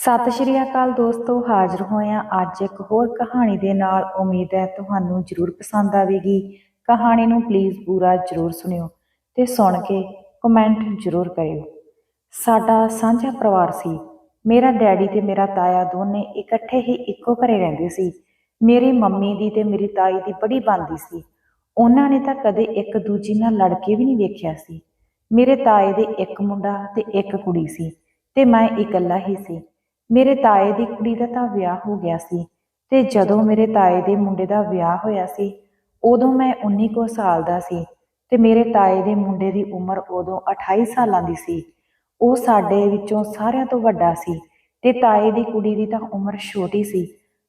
ਸਤਿ ਸ਼੍ਰੀ ਅਕਾਲ ਦੋਸਤੋ, ਹਾਜ਼ਰ ਹੋਏ ਅੱਜ ਇੱਕ ਹੋਰ ਕਹਾਣੀ ਦੇ ਨਾਲ। ਉਮੀਦ ਹੈ ਤੁਹਾਨੂੰ ਜ਼ਰੂਰ ਪਸੰਦ ਆਵੇਗੀ। ਕਹਾਣੀ ਨੂੰ ਪਲੀਜ਼ ਪੂਰਾ ਜ਼ਰੂਰ ਸੁਣਿਓ ਤੇ ਸੁਣ ਕੇ ਕਮੈਂਟ ਜ਼ਰੂਰ ਕਰਿਓ। ਸਾਡਾ ਸਾਂਝਾ ਪਰਿਵਾਰ ਸੀ। ਮੇਰਾ ਡੈਡੀ ਤੇ ਮੇਰਾ ਤਾਇਆ ਦੋਨੇ ਇਕੱਠੇ ਹੀ ਇੱਕੋ ਘਰੇ ਰਹਿੰਦੇ ਸੀ। ਮੇਰੀ ਮੰਮੀ ਦੀ ਤੇ ਮੇਰੀ ਤਾਈ ਦੀ ਬੜੀ ਬਣਦੀ ਸੀ। ਉਹਨਾਂ ਨੇ ਤਾਂ ਕਦੇ ਇੱਕ ਦੂਜੀ ਨਾਲ ਲੜ ਕੇ ਵੀ ਨਹੀਂ ਵੇਖਿਆ ਸੀ। ਮੇਰੇ ਤਾਏ ਦੇ ਇੱਕ ਮੁੰਡਾ ਤੇ ਇੱਕ ਕੁੜੀ ਸੀ ਤੇ ਮੈਂ ਇਕੱਲਾ ਹੀ ਸੀ। ਮੇਰੇ ਤਾਏ ਦੀ ਕੁੜੀ ਦਾ ਤਾਂ ਵਿਆਹ ਹੋ ਗਿਆ ਸੀ ਤੇ ਜਦੋਂ ਮੇਰੇ ਤਾਏ ਦੇ ਮੁੰਡੇ ਦਾ ਵਿਆਹ ਹੋਇਆ ਸੀ, ਉਦੋਂ ਮੈਂ 19 ਕੁ ਸਾਲ ਦਾ ਸੀ ਤੇ ਮੇਰੇ ਤਾਏ ਦੇ ਮੁੰਡੇ ਦੀ ਉਮਰ ਉਦੋਂ 28 ਸਾਲਾਂ ਦੀ ਸੀ। ਉਹ ਸਾਡੇ ਵਿੱਚੋਂ ਸਾਰਿਆਂ ਤੋਂ ਵੱਡਾ ਸੀ ਤੇ ਤਾਏ ਦੀ ਕੁੜੀ ਦੀ ਤਾਂ ਉਮਰ ਛੋਟੀ ਸੀ,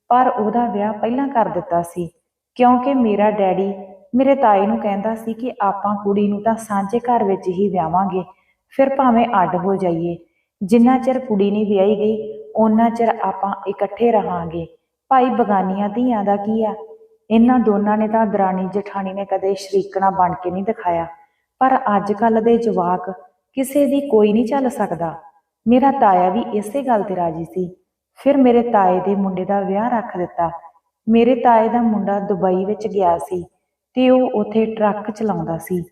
ਪਰ ਉਹਦਾ ਵਿਆਹ ਪਹਿਲਾਂ ਕਰ ਦਿੱਤਾ ਸੀ, ਕਿਉਂਕਿ ਮੇਰਾ ਡੈਡੀ ਮੇਰੇ ਤਾਏ ਨੂੰ ਕਹਿੰਦਾ ਸੀ ਕਿ ਆਪਾਂ ਕੁੜੀ ਨੂੰ ਤਾਂ ਸਾਂਝੇ ਘਰ ਵਿੱਚ ਹੀ ਵਿਆਹਾਂਗੇ, ਫਿਰ ਭਾਵੇਂ ਅੱਡ ਹੋ ਜਾਈਏ। ਜਿੰਨਾ ਚਿਰ ਕੁੜੀ ਨਹੀਂ ਵਿਆਹੀ ਗਈ ਉਹਨਾਂ ਚਿਰ ਆਪਾਂ ਇਕੱਠੇ ਰਹਾਂਗੇ। ਭਾਈ ਬਗਾਨੀਆਂ ਧੀਆਂ ਦਾ ਕੀ ਆ? ਇਹਨਾਂ ਦੋਨਾਂ ਨੇ ਤਾਂ ਦਰਾਣੀ ਜਠਾਣੀ ਨੇ ਕਦੇ ਸ਼ਰੀਕਣਾ ਬਣ ਕੇ ਨਹੀਂ ਦਿਖਾਇਆ। ਪਰ ਅੱਜ ਕੱਲ ਦੇ ਜਵਾਕ ਕਿਸੇ ਦੀ ਕੋਈ ਨਹੀਂ ਚੱਲ ਸਕਦਾ। ਮੇਰਾ ਤਾਇਆ ਵੀ ਇਸੇ ਗੱਲ ਤੇ ਰਾਜੀ ਸੀ। ਫਿਰ ਮੇਰੇ ਤਾਏ ਦੇ ਮੁੰਡੇ ਦਾ ਵਿਆਹ ਰੱਖ ਦਿੱਤਾ। ਮੇਰੇ ਤਾਏ ਦਾ ਮੁੰਡਾ ਦੁਬਈ ਵਿੱਚ ਗਿਆ ਸੀ ਤੇ ਉਹ ਉੱਥੇ ਟਰੱਕ ਚਲਾਉਂਦਾ ਸੀ।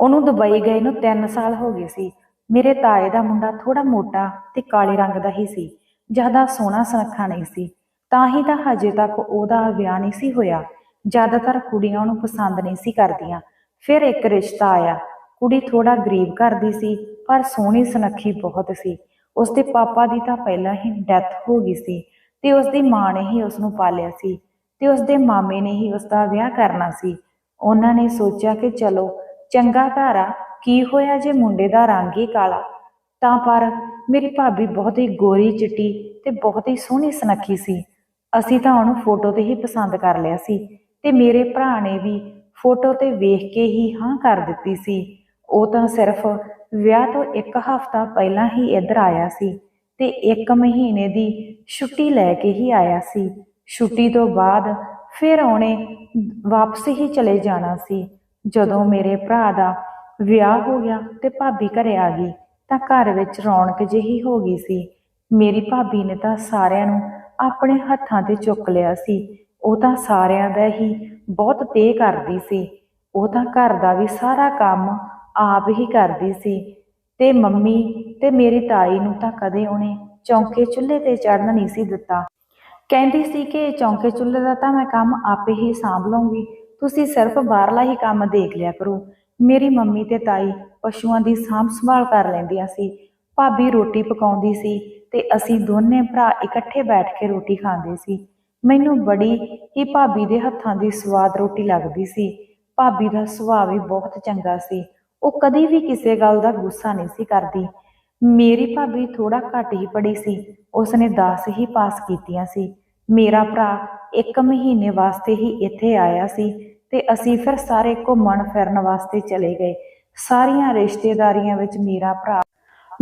ਉਹਨੂੰ ਦੁਬਈ ਗਏ ਨੂੰ 3 ਸਾਲ ਹੋ ਗਏ ਸੀ। ਮੇਰੇ ਤਾਏ ਦਾ ਮੁੰਡਾ ਥੋੜਾ ਮੋਟਾ ਤੇ ਕਾਲੇ ਰੰਗ ਦਾ ਹੀ ਸੀ, ਜ਼ਿਆਦਾ ਸੋਹਣਾ ਸੁਨੱਖਾ ਨਹੀਂ ਸੀ, ਤਾਂ ਹੀ ਤਾਂ ਹਜੇ ਤੱਕ ਉਹਦਾ ਵਿਆਹ ਨਹੀਂ ਸੀ ਹੋਇਆ। ਜ਼ਿਆਦਾਤਰ ਕੁੜੀਆਂ ਉਹਨੂੰ ਪਸੰਦ ਨਹੀਂ ਸੀ ਕਰਦੀਆਂ। ਫਿਰ ਇੱਕ ਰਿਸ਼ਤਾ ਆਇਆ। ਕੁੜੀ ਥੋੜਾ ਗਰੀਬ ਘਰ ਦੀ ਸੀ, ਪਰ ਸੋਹਣੀ ਸੁਨੱਖੀ ਬਹੁਤ ਸੀ। ਉਸਦੇ ਪਾਪਾ ਦੀ ਤਾਂ ਪਹਿਲਾਂ ਹੀ ਡੈਥ ਹੋ ਗਈ ਸੀ ਤੇ ਉਸਦੀ ਮਾਂ ਨੇ ਹੀ ਉਸ ਨੂੰ ਪਾਲਿਆ ਸੀ ਤੇ ਉਸਦੇ ਮਾਮੇ ਨੇ ਹੀ ਉਸਦਾ ਵਿਆਹ ਕਰਨਾ ਸੀ। ਉਹਨਾਂ ਨੇ ਸੋਚਿਆ ਕਿ ਚਲੋ, ਚੰਗਾ ਘਰ ਆ ਕੀ ਹੋਇਆ ਜੇ ਮੁੰਡੇ ਦਾ ਰੰਗ ਹੀ ਕਾਲਾ? ਤਾਂ ਪਰ ਮੇਰੀ ਭਾਬੀ ਬਹੁਤ ਹੀ ਗੋਰੀ, ਚਿੱਟੀ ਤੇ ਬਹੁਤ ਹੀ ਸੋਹਣੀ ਸੁਨੱਖੀ ਸੀ। ਅਸੀਂ ਤਾਂ ਉਹਨੂੰ ਫੋਟੋ ਤੇ ਹੀ ਪਸੰਦ ਕਰ ਲਿਆ ਸੀ ਤੇ ਮੇਰੇ ਭਰਾ ਨੇ ਵੀ ਫੋਟੋ ਤੇ ਵੇਖ ਕੇ ਹੀ ਹਾਂ ਕਰ ਦਿੱਤੀ ਸੀ। ਉਹ ਤਾਂ ਸਿਰਫ ਵਿਆਹ ਤੋਂ ਇੱਕ ਹਫ਼ਤਾ ਪਹਿਲਾਂ ਹੀ ਇੱਧਰ ਆਇਆ ਸੀ ਤੇ ਇੱਕ ਮਹੀਨੇ ਦੀ ਛੁੱਟੀ ਲੈ ਕੇ ਹੀ ਆਇਆ ਸੀ। ਛੁੱਟੀ ਤੋਂ ਬਾਅਦ ਫਿਰ ਉਹਨੇ ਵਾਪਸ ਹੀ ਚਲੇ ਜਾਣਾ ਸੀ। ਜਦੋਂ ਮੇਰੇ ਭਰਾ ਦਾ ਵਿਆਹ ਹੋ ਗਿਆ ਤੇ ਭਾਬੀ ਘਰੇ ਆ ਗਈ, ਤਾਂ ਘਰ ਵਿੱਚ ਰੌਣਕ ਜਿਹੀ ਹੋ ਗਈ ਸੀ। ਮੇਰੀ ਭਾਬੀ ਨੇ ਤਾਂ ਸਾਰਿਆਂ ਨੂੰ ਆਪਣੇ ਹੱਥਾਂ ਤੇ ਚੁੱਕ ਲਿਆ ਸੀ। ਉਹ ਤਾਂ ਸਾਰਿਆਂ ਦਾ ਹੀ ਬਹੁਤ ਤੇ ਕਰਦੀ ਸੀ। ਉਹ ਤਾਂ ਘਰ ਦਾ ਵੀ ਸਾਰਾ ਕੰਮ ਆਪ ਹੀ ਕਰਦੀ ਸੀ। ਤੇ ਮੰਮੀ ਤੇ ਮੇਰੀ ਤਾਈ ਨੂੰ ਤਾਂ ਕਦੇ ਉਹਨੇ ਚੌਂਕੇ ਚੁੱਲ੍ਹੇ ਤੇ ਚੜਨ ਨਹੀਂ ਸੀ ਦਿੱਤਾ। ਕਹਿੰਦੀ ਸੀ ਕਿ ਚੌਂਕੇ ਚੁੱਲ੍ਹੇ ਦਾ ਤਾਂ ਮੈਂ ਕੰਮ ਆਪੇ ਹੀ ਸਾਂਭ ਲਵਾਂਗੀ ਤੁਸੀਂ ਸਿਰਫ ਬਾਹਰਲਾ ਹੀ ਕੰਮ ਦੇਖ ਲਿਆ ਕਰੋ। ਮੇਰੀ ਮੰਮੀ ਤੇ ਤਾਈ ਪਸ਼ੂਆਂ ਦੀ ਸਾਂਭ ਸੰਭਾਲ ਕਰ ਲੈਂਦੀਆਂ ਸੀ। ਭਾਬੀ ਰੋਟੀ ਪਕਾਉਂਦੀ ਸੀ ਤੇ ਅਸੀਂ ਦੋਨੇ ਭਰਾ ਇਕੱਠੇ ਬੈਠ ਕੇ ਰੋਟੀ ਖਾਂਦੇ ਸੀ। ਮੈਨੂੰ ਬੜੀ ਹੀ ਭਾਬੀ ਦੇ ਹੱਥਾਂ ਦੀ ਸਵਾਦ ਰੋਟੀ ਲੱਗਦੀ ਸੀ। ਭਾਬੀ ਦਾ ਸੁਭਾਅ ਵੀ ਬਹੁਤ ਚੰਗਾ ਸੀ। ਉਹ ਕਦੀ ਵੀ ਕਿਸੇ ਗੱਲ ਦਾ ਗੁੱਸਾ ਨਹੀਂ ਸੀ ਕਰਦੀ। ਮੇਰੀ ਭਾਬੀ ਥੋੜਾ ਘੱਟ ਹੀ ਪੜ੍ਹੀ ਸੀ। ਉਸਨੇ 10 ਹੀ ਪਾਸ ਕੀਤੀਆਂ ਸੀ। ਮੇਰਾ ਭਰਾ ਇੱਕ ਮਹੀਨੇ ਵਾਸਤੇ ਹੀ ਇੱਥੇ ਆਇਆ ਸੀ। ਤੇ ਅਸੀਂ ਫਿਰ ਸਾਰੇ ਘੁੰਮਣ ਫਿਰਨ ਵਾਸਤੇ ਚਲੇ ਗਏ। ਸਾਰੀਆਂ ਰਿਸ਼ਤੇਦਾਰੀਆਂ ਵਿੱਚ ਮੇਰਾ ਭਰਾ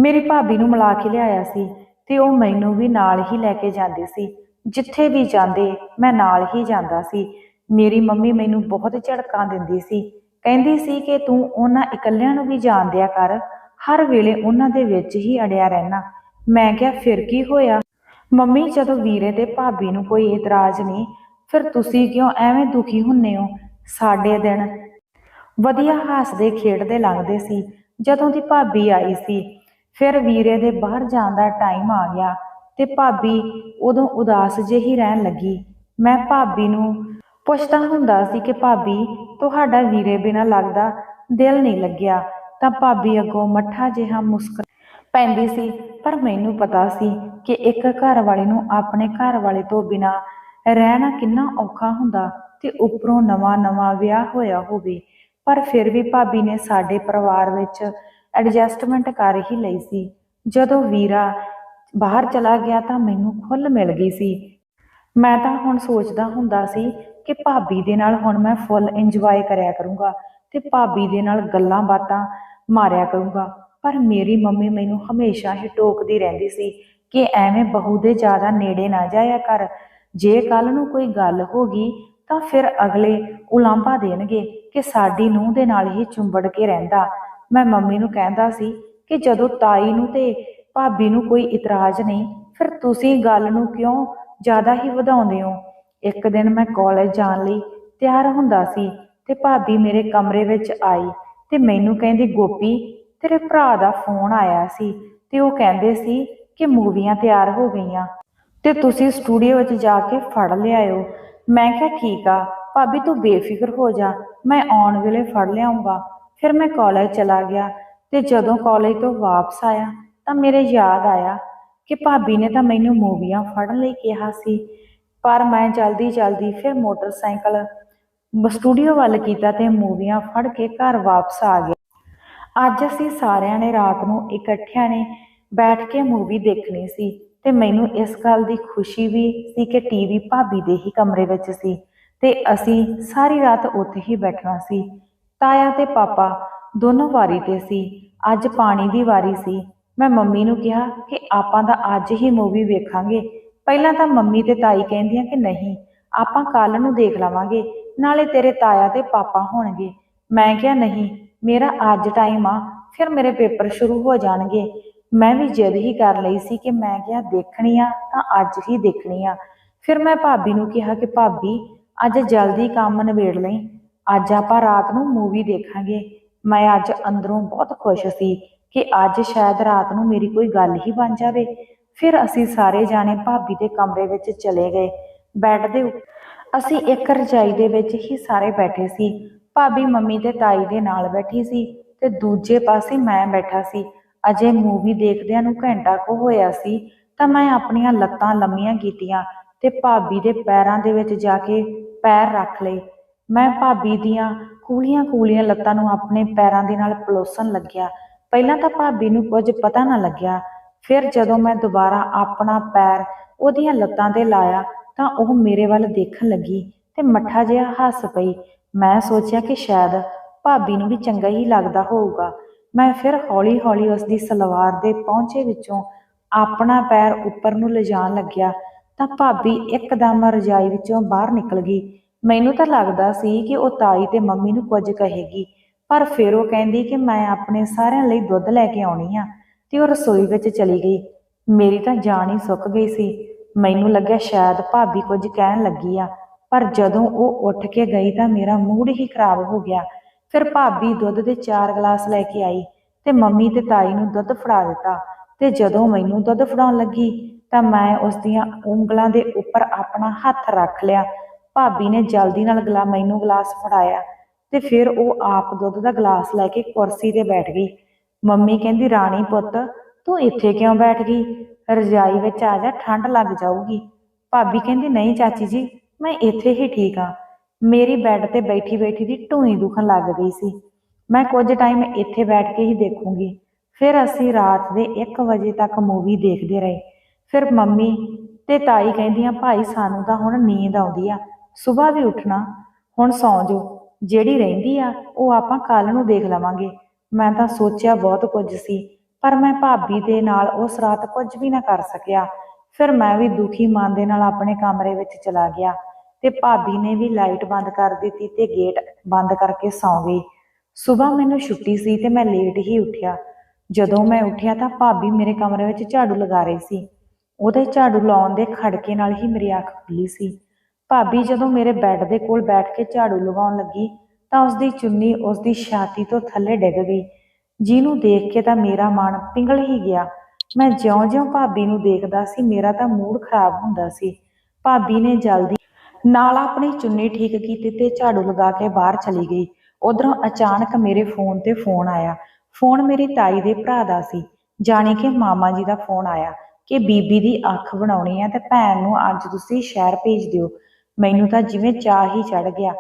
ਮੇਰੀ ਭਾਬੀ ਨੂੰ ਮਿਲਾ ਕੇ ਲਿਆਇਆ ਸੀ ਤੇ ਉਹ ਮੈਨੂੰ ਵੀ ਨਾਲ ਹੀ ਲੈ ਕੇ ਜਾਂਦੀ ਸੀ। ਜਿੱਥੇ ਵੀ ਜਾਂਦੇ, ਮੈਂ ਨਾਲ ਹੀ ਜਾਂਦਾ ਸੀ। ਮੇਰੀ ਮੰਮੀ ਮੈਨੂੰ ਬਹੁਤ ਝੜਕਾਂ ਦਿੰਦੀ ਸੀ। ਕਹਿੰਦੀ ਸੀ ਕਿ ਤੂੰ ਉਹਨਾਂ ਇਕੱਲਿਆਂ ਨੂੰ ਵੀ ਜਾਣ ਦਿਆ ਕਰ। ਹਰ ਵੇਲੇ ਉਹਨਾਂ ਦੇ ਵਿੱਚ ਹੀ ਅੜਿਆ ਰਹਿਣਾ। ਮੈਂ ਕਿਹਾ, ਫਿਰ ਕੀ ਹੋਇਆ? ਮੰਮੀ, ਜਦੋਂ ਵੀਰੇ ਤੇ ਭਾਬੀ ਨੂੰ ਕੋਈ ਇਤਰਾਜ਼ ਨਹੀਂ, ਫਿਰ ਤੁਸੀਂ ਕਿਉਂ ਐਵੇਂ ਦੁਖੀ ਹੁੰਨੇ ਹੋ? ਸਾਡੇ ਦਿਨ। ਵਧੀਆ ਹੱਸਦੇ, ਖੇਡਦੇ ਲੱਗਦੇ ਸੀ। ਜਦੋਂ ਦੀ ਭਾਬੀ ਆਈ ਸੀ, ਫਿਰ ਵੀਰੇ ਦੇ ਬਾਹਰ ਜਾਣ ਦਾ ਟਾਈਮ ਆ ਗਿਆ ਤੇ ਭਾਬੀ ਉਦੋਂ ਉਦਾਸ ਜਿਹੀ ਰਹਿਣ ਲੱਗੀ। ਮੈਂ ਭਾਬੀ ਨੂੰ ਪੁੱਛਦਾ ਹੁੰਦਾ ਸੀ ਕਿ ਭਾਬੀ, ਤੁਹਾਡਾ ਵੀਰੇ ਬਿਨਾ ਲੱਗਦਾ ਦਿਲ ਨਹੀਂ ਲੱਗਿਆ, ਤਾਂ ਭਾਬੀ ਅੱਗੋਂ ਮੱਠਾ ਜਿਹਾ ਮੁਸਕ ਪੈਂਦੀ ਸੀ। ਪਰ ਮੈਨੂੰ ਪਤਾ ਸੀ ਕਿ ਇੱਕ ਘਰ ਵਾਲੇ ਨੂੰ ਆਪਣੇ ਘਰ ਵਾਲੇ ਤੋਂ ਬਿਨਾ ਰਹਿਣਾ ਕਿੰਨਾ ਔਖਾ ਹੁੰਦਾ। ਤੇ ਉੱਪਰੋਂ ਨਵਾਂ-ਨਵਾਂ ਵਿਆਹ ਹੋਇਆ ਹੋਵੇ, ਪਰ ਫਿਰ ਵੀ ਭਾਬੀ ਨੇ ਸਾਡੇ ਪਰਿਵਾਰ ਵਿੱਚ ਐਡਜਸਟਮੈਂਟ ਕਰ ਹੀ ਲਈ ਸੀ। ਜਦੋਂ ਵੀਰਾ ਬਾਹਰ ਚਲਾ ਗਿਆ ਤਾਂ ਮੈਨੂੰ ਖੁੱਲ ਮਿਲ ਗਈ ਸੀ। ਮੈਂ ਤਾਂ ਹੁਣ ਸੋਚਦਾ ਹੁੰਦਾ ਸੀ ਕਿ ਭਾਬੀ ਦੇ ਨਾਲ ਹੁਣ ਮੈਂ ਫੁੱਲ ਇੰਜੋਏ ਕਰਿਆ ਕਰੂੰਗਾ ਤੇ ਭਾਬੀ ਦੇ ਨਾਲ ਗੱਲਾਂ ਬਾਤਾਂ ਮਾਰਿਆ ਕਰੂੰਗਾ। ਪਰ ਮੇਰੀ ਮੰਮੀ ਮੈਨੂੰ ਹਮੇਸ਼ਾ ਹੀ ਟੋਕਦੀ ਰਹਿੰਦੀ ਸੀ ਕਿ ਐਵੇਂ ਬਹੂ ਦੇ ਜ਼ਿਆਦਾ ਨੇੜੇ ਨਾ ਜਾਇਆ ਕਰ। ਜੇ ਕੱਲ ਨੂੰ ਕੋਈ ਗੱਲ ਹੋ ਗਈ ਤਾਂ ਫਿਰ ਅਗਲੇ ਉਲਾਂਭਾ ਦੇਣਗੇ ਕਿ ਸਾਡੀ ਨੂੰਹ ਦੇ ਨਾਲ ਹੀ ਚੁੰਬੜ ਕੇ ਰਹਿੰਦਾ। ਮੈਂ ਮੰਮੀ ਨੂੰ ਕਹਿੰਦਾ ਸੀ ਕਿ ਜਦੋਂ ਤਾਈ ਨੂੰ ਤੇ ਭਾਬੀ ਨੂੰ ਕੋਈ ਇਤਰਾਜ਼ ਨਹੀਂ, ਫਿਰ ਤੁਸੀਂ ਗੱਲ ਨੂੰ ਕਿਉਂ ਜ਼ਿਆਦਾ ਹੀ ਵਧਾਉਂਦੇ ਹੋ? ਇੱਕ ਦਿਨ ਮੈਂ ਕਾਲਜ ਜਾਣ ਲਈ ਤਿਆਰ ਹੁੰਦਾ ਸੀ ਤੇ ਭਾਬੀ ਮੇਰੇ ਕਮਰੇ ਵਿੱਚ ਆਈ ਤੇ ਮੈਨੂੰ ਕਹਿੰਦੀ, ਗੋਪੀ, ਤੇਰੇ ਭਰਾ ਦਾ ਫੋਨ ਆਇਆ ਸੀ ਤੇ ਉਹ ਕਹਿੰਦੇ ਸੀ ਕਿ ਮੂਵੀਆਂ ਤਿਆਰ ਹੋ ਗਈਆਂ ਤੇ ਤੁਸੀਂ ਸਟੂਡੀਓ ਵਿੱਚ ਜਾ ਕੇ ਫੜ ਲਿਆਇਓ। ਮੈਂ ਕਿਹਾ, ਠੀਕ ਆ, ਭਾਬੀ ਤੂੰ ਬੇਫਿਕਰ ਹੋ ਜਾ, ਮੈਂ ਆਉਣ ਵੇਲੇ ਫੜ ਲਿਆਉਂਗਾ। ਫਿਰ ਮੈਂ ਕਾਲਜ ਚਲਾ ਗਿਆ ਤੇ ਜਦੋਂ ਕਾਲਜ ਤੋਂ ਵਾਪਸ ਆਇਆ ਤਾਂ ਮੇਰੇ ਯਾਦ ਆਇਆ ਕਿ ਭਾਬੀ ਨੇ ਤਾਂ ਮੈਨੂੰ ਮੂਵੀਆਂ ਫੜਨ ਲਈ ਕਿਹਾ ਸੀ, ਪਰ ਮੈਂ ਜਲਦੀ ਜਲਦੀ ਫਿਰ ਮੋਟਰਸਾਈਕਲ ਸਟੂਡੀਓ ਵੱਲ ਕੀਤਾ ਤੇ ਮੂਵੀਆਂ ਫੜ ਕੇ ਘਰ ਵਾਪਸ ਆ ਗਿਆ। ਅੱਜ ਅਸੀਂ ਸਾਰਿਆਂ ਨੇ ਰਾਤ ਨੂੰ ਇਕੱਠਿਆਂ ਨੇ ਬੈਠ ਕੇ ਮੂਵੀ ਦੇਖਣੀ ਸੀ। ਤੇ ਮੈਨੂੰ ਇਸ ਗੱਲ ਦੀ ਖੁਸ਼ੀ ਵੀ ਸੀ ਕਿ ਟੀਵੀ ਭਾਬੀ ਦੇ ਹੀ ਕਮਰੇ ਵਿੱਚ ਸੀ ਤੇ ਅਸੀਂ ਸਾਰੀ ਰਾਤ ਉੱਥੇ ਹੀ ਬੈਠਣਾ ਸੀ। ਤਾਇਆ ਤੇ ਪਾਪਾ ਦੋਨੋਂ ਵਾਰੀ ਤੇ ਸੀ। ਅੱਜ ਪਾਣੀ ਦੀ ਵਾਰੀ ਸੀ। ਮੈਂ ਮੰਮੀ ਨੂੰ ਕਿਹਾ ਕਿ ਆਪਾਂ ਤਾਂ ਅੱਜ ਹੀ ਮੂਵੀ ਵੇਖਾਂਗੇ। ਪਹਿਲਾਂ ਤਾਂ ਮੰਮੀ ਤੇ ਤਾਈ ਕਹਿੰਦੀਆਂ ਕਿ ਨਹੀਂ, ਆਪਾਂ ਕੱਲ ਨੂੰ ਦੇਖ ਲਵਾਂਗੇ, ਨਾਲੇ ਤੇਰੇ ਤਾਇਆ ਤੇ ਪਾਪਾ ਹੋਣਗੇ। ਮੈਂ ਕਿਹਾ ਨਹੀਂ, ਮੇਰਾ ਅੱਜ ਟਾਈਮ ਆ, ਫਿਰ ਮੇਰੇ ਪੇਪਰ ਸ਼ੁਰੂ ਹੋ ਜਾਣਗੇ। ਮੈਂ ਵੀ ਜਿੱਦ ਹੀ ਕਰ ਲਈ ਸੀ ਕਿ ਮੈਂ ਕਿਹਾ ਦੇਖਣੀ ਆ ਤਾਂ ਅੱਜ ਹੀ ਦੇਖਣੀ ਆ। ਫਿਰ ਮੈਂ ਭਾਬੀ ਨੂੰ ਕਿਹਾ ਕਿ ਭਾਬੀ, ਅੱਜ ਜਲਦੀ ਕੰਮ ਨਿਬੇੜ ਲਈ। ਅੱਜ ਆਪਾਂ ਰਾਤ ਨੂੰ ਮੂਵੀ ਦੇਖਾਂਗੇ। ਮੈਂ ਅੱਜ ਅੰਦਰੋਂ ਬਹੁਤ ਖੁਸ਼ ਸੀ ਕਿ ਅੱਜ ਸ਼ਾਇਦ ਰਾਤ ਨੂੰ ਮੇਰੀ ਕੋਈ ਗੱਲ ਹੀ ਬਣ ਜਾਵੇ। ਫਿਰ ਅਸੀਂ ਸਾਰੇ ਜਾਣੇ ਭਾਬੀ ਦੇ ਕਮਰੇ ਵਿੱਚ ਚਲੇ ਗਏ। ਬੈੱਡ ਦੇ ਅਸੀਂ ਇੱਕ ਰਜਾਈ ਦੇ ਵਿੱਚ ਹੀ ਸਾਰੇ ਬੈਠੇ ਸੀ। ਭਾਬੀ ਮੰਮੀ ਤੇ ਤਾਈ ਦੇ ਨਾਲ ਬੈਠੀ ਸੀ ਤੇ ਦੂਜੇ ਪਾਸੇ ਮੈਂ ਬੈਠਾ ਸੀ। ਅਜੇ ਮੂਵੀ ਦੇਖਦਿਆਂ ਨੂੰ ਘੰਟਾ ਕੁ ਹੋਇਆ ਸੀ, ਤਾਂ ਮੈਂ ਆਪਣੀਆਂ ਲੱਤਾਂ ਲੰਮੀਆਂ ਕੀਤੀਆਂ ਤੇ ਭਾਬੀ ਦੇ ਪੈਰਾਂ ਦੇ ਵਿੱਚ ਜਾ ਕੇ ਪੈਰ ਰੱਖ ਲਏ। ਮੈਂ ਭਾਬੀ ਦੀਆਂ ਕੂਲੀਆਂ ਕੂਲੀਆਂ ਲੱਤਾਂ ਨੂੰ ਆਪਣੇ ਪੈਰਾਂ ਦੇ ਨਾਲ ਪਲੋਸਣ ਲੱਗਿਆ। ਪਹਿਲਾਂ ਤਾਂ ਭਾਬੀ ਨੂੰ ਕੁਝ ਪਤਾ ਨਾ ਲੱਗਿਆ। ਫਿਰ ਜਦੋਂ ਮੈਂ ਦੁਬਾਰਾ ਆਪਣਾ ਪੈਰ ਉਹਦੀਆਂ ਲੱਤਾਂ ਤੇ ਲਾਇਆ, ਤਾਂ ਉਹ ਮੇਰੇ ਵੱਲ ਦੇਖਣ ਲੱਗੀ ਤੇ ਮੱਠਾ ਜਿਹਾ ਹੱਸ ਪਈ। ਮੈਂ ਸੋਚਿਆ ਕਿ ਸ਼ਾਇਦ ਭਾਬੀ ਨੂੰ ਵੀ ਚੰਗਾ ਹੀ ਲੱਗਦਾ ਹੋਊਗਾ। ਮੈਂ ਫਿਰ ਹੌਲੀ-ਹੌਲੀ ਉਸ ਦੀ ਸਲਵਾਰ ਦੇ ਪਹੁੰਚੇ ਵਿੱਚੋਂ ਆਪਣਾ ਪੈਰ ਉੱਪਰ ਨੂੰ ਲਿਜਾਣ ਲੱਗਿਆ ਤਾਂ ਭਾਬੀ ਇੱਕਦਮ ਰਜਾਈ ਵਿੱਚੋਂ ਬਾਹਰ ਨਿਕਲ ਗਈ। ਮੈਨੂੰ ਤਾਂ ਲੱਗਦਾ ਸੀ ਕਿ ਉਹ ਤਾਈ ਤੇ ਮੰਮੀ ਨੂੰ ਕੁਝ ਕਹੇਗੀ, ਪਰ ਫਿਰ ਉਹ ਕਹਿੰਦੀ ਕਿ ਮੈਂ ਆਪਣੇ ਸਾਰਿਆਂ ਲਈ ਦੁੱਧ ਲੈ ਕੇ ਆਉਣੀ ਆ ਤੇ ਉਹ ਰਸੋਈ ਵਿੱਚ ਚਲੀ ਗਈ। ਮੇਰੀ ਤਾਂ ਜਾਨ ਹੀ ਸੁੱਕ ਗਈ ਸੀ। ਮੈਨੂੰ ਲੱਗਿਆ ਸ਼ਾਇਦ ਭਾਬੀ ਕੁਝ ਕਹਿਣ ਲੱਗੀ ਆ, ਪਰ ਜਦੋਂ ਉਹ ਉੱਠ ਕੇ ਗਈ ਤਾਂ ਮੇਰਾ ਮੂਡ ਹੀ ਖਰਾਬ ਹੋ ਗਿਆ। ਫਿਰ ਭਾਬੀ ਦੁੱਧ ਦੇ ਚਾਰ ਗਲਾਸ ਲੈ ਕੇ ਆਈ ਤੇ ਮੰਮੀ ਤੇ ਤਾਈ ਨੂੰ ਦੁੱਧ ਫੜਾ ਦਿੱਤਾ ਤੇ ਜਦੋਂ ਮੈਨੂੰ ਦੁੱਧ ਫੜਾਉਣ ਲੱਗੀ ਤਾਂ ਮੈਂ ਉਸ ਦੀਆਂ ਉਂਗਲਾਂ ਦੇ ਉੱਪਰ ਆਪਣਾ ਹੱਥ ਰੱਖ ਲਿਆ। ਭਾਬੀ ਨੇ ਜਲਦੀ ਨਾਲ ਗਲਾ ਮੈਨੂੰ ਗਲਾਸ ਫੜਾਇਆ ਤੇ ਫਿਰ ਉਹ ਆਪ ਦੁੱਧ ਦਾ ਗਲਾਸ ਲੈ ਕੇ ਕੁਰਸੀ ਤੇ ਬੈਠ ਗਈ। ਮੰਮੀ ਕਹਿੰਦੀ, ਰਾਣੀ ਪੁੱਤ, ਤੂੰ ਇੱਥੇ ਕਿਉਂ ਬੈਠ ਗਈ? ਰਜਾਈ ਵਿੱਚ ਆ ਜਾ ਠੰਡ ਲੱਗ ਜਾਊਗੀ। ਭਾਬੀ ਕਹਿੰਦੀ, ਨਹੀਂ ਚਾਚੀ ਜੀ, ਮੈਂ ਇੱਥੇ ਹੀ ਠੀਕ ਆ ਮੇਰੀ ਬੈੱਡ ਤੇ ਬੈਠੀ ਬੈਠੀ ਦੀ ਢੂਹੀ ਦੁਖਣ ਲੱਗ ਗਈ ਸੀ। ਮੈਂ ਕੁਝ ਟਾਈਮ ਇੱਥੇ ਬੈਠ ਕੇ ਹੀ ਦੇਖੂੰਗੀ। ਫਿਰ ਅਸੀਂ ਰਾਤ ਦੇ 1 ਵਜੇ ਤੱਕ ਮੂਵੀ ਦੇਖਦੇ ਰਹੇ। ਫਿਰ ਮੰਮੀ ਤੇ ਤਾਈ ਕਹਿੰਦੀਆਂ, ਭਾਈ, ਸਾਨੂੰ ਤਾਂ ਹੁਣ ਨੀਂਦ ਆਉਂਦੀ ਆ। ਸਵੇਰ ਵੀ ਉੱਠਣਾ। ਹੁਣ ਸੌਂ ਜਾਓ। ਜਿਹੜੀ ਰਹਿੰਦੀ ਆ, ਉਹ ਆਪਾਂ ਕੱਲ ਨੂੰ ਦੇਖ ਲਵਾਂਗੇ। ਮੈਂ ਤਾਂ ਸੋਚਿਆ ਬਹੁਤ ਕੁਝ ਸੀ, ਪਰ ਮੈਂ ਭਾਬੀ ਦੇ ਨਾਲ ਉਸ ਰਾਤ ਕੁਝ ਵੀ ਨਾ ਕਰ ਸਕਿਆ। ਫਿਰ ਮੈਂ ਵੀ ਦੁਖੀ ਮਨ ਦੇ ਨਾਲ ਆਪਣੇ ਕਮਰੇ ਵਿੱਚ ਚਲਾ ਗਿਆ। ਤੇ ਭਾਬੀ ਨੇ ਵੀ ਲਾਈਟ ਬੰਦ ਕਰ ਦਿੱਤੀ ਤੇ ਗੇਟ ਬੰਦ ਕਰਕੇ ਸੌਂ ਗਈ। ਸਵੇਰ ਮੈਨੂੰ ਛੁੱਟੀ ਸੀ ਤੇ ਮੈਂ ਲੇਟ ਹੀ ਉੱਠਿਆ। ਜਦੋਂ ਮੈਂ ਉੱਠਿਆ ਤਾਂ ਭਾਬੀ ਮੇਰੇ ਕਮਰੇ ਵਿੱਚ ਝਾੜੂ ਲਗਾ ਰਹੀ ਸੀ। ਉਹਦੇ ਝਾੜੂ ਲਾਉਣ ਦੇ ਖੜਕੇ ਨਾਲ ਹੀ ਮੇਰੀ ਅੱਖ ਖੁੱਲੀ ਸੀ। ਭਾਬੀ ਜਦੋਂ ਮੇਰੇ ਬੈੱਡ ਦੇ ਕੋਲ ਬੈਠ ਕੇ ਝਾੜੂ ਲਗਾਉਣ ਲੱਗੀ ਤਾਂ ਉਸਦੀ ਚੁੰਨੀ ਉਸਦੀ ਛਾਤੀ ਤੋਂ ਥੱਲੇ ਡਿੱਗ ਗਈ। ਜਿਹਨੂੰ ਦੇਖ ਕੇ ਤਾਂ ਮੇਰਾ ਮਨ ਪਿੰਗਲ ਹੀ ਗਿਆ। ਮੈਂ ਜਿਉਂ-ਜਿਉਂ ਭਾਬੀ ਨੂੰ ਦੇਖਦਾ ਸੀ, ਮੇਰਾ ਤਾਂ ਮੂਡ ਖਰਾਬ ਹੁੰਦਾ ਸੀ। ਭਾਬੀ ਨੇ ਜਲਦੀ ਨਾਲ ਆਪਣੀ ਚੁੰਨੀ ਠੀਕ ਕੀਤੀ ਤੇ ਝਾੜੂ ਲਗਾ ਕੇ ਬਾਹਰ ਚਲੀ ਗਈ। ਉਧਰੋਂ ਅਚਾਨਕ ਮੇਰੇ ਫੋਨ ਤੇ ਫੋਨ ਆਇਆ। ਫੋਨ ਮੇਰੀ ਤਾਈ ਦੇ ਭਰਾ ਦਾ ਸੀ। ਜਾਣੀ ਕਿ ਮਾਮਾ ਜੀ ਦਾ ਫੋਨ ਆਇਆ ਕਿ ਬੀਬੀ ਦੀ ਅੱਖ ਬਣਾਉਣੀ ਹੈ ਤੇ ਭੈਣ ਨੂੰ ਅੱਜ ਤੁਸੀਂ ਸ਼ਹਿਰ ਭੇਜ ਦਿਓ। ਮੈਨੂੰ ਤਾਂ ਜਿਵੇਂ ਚਾਹ ਹੀ ਚੜ ਗਿਆ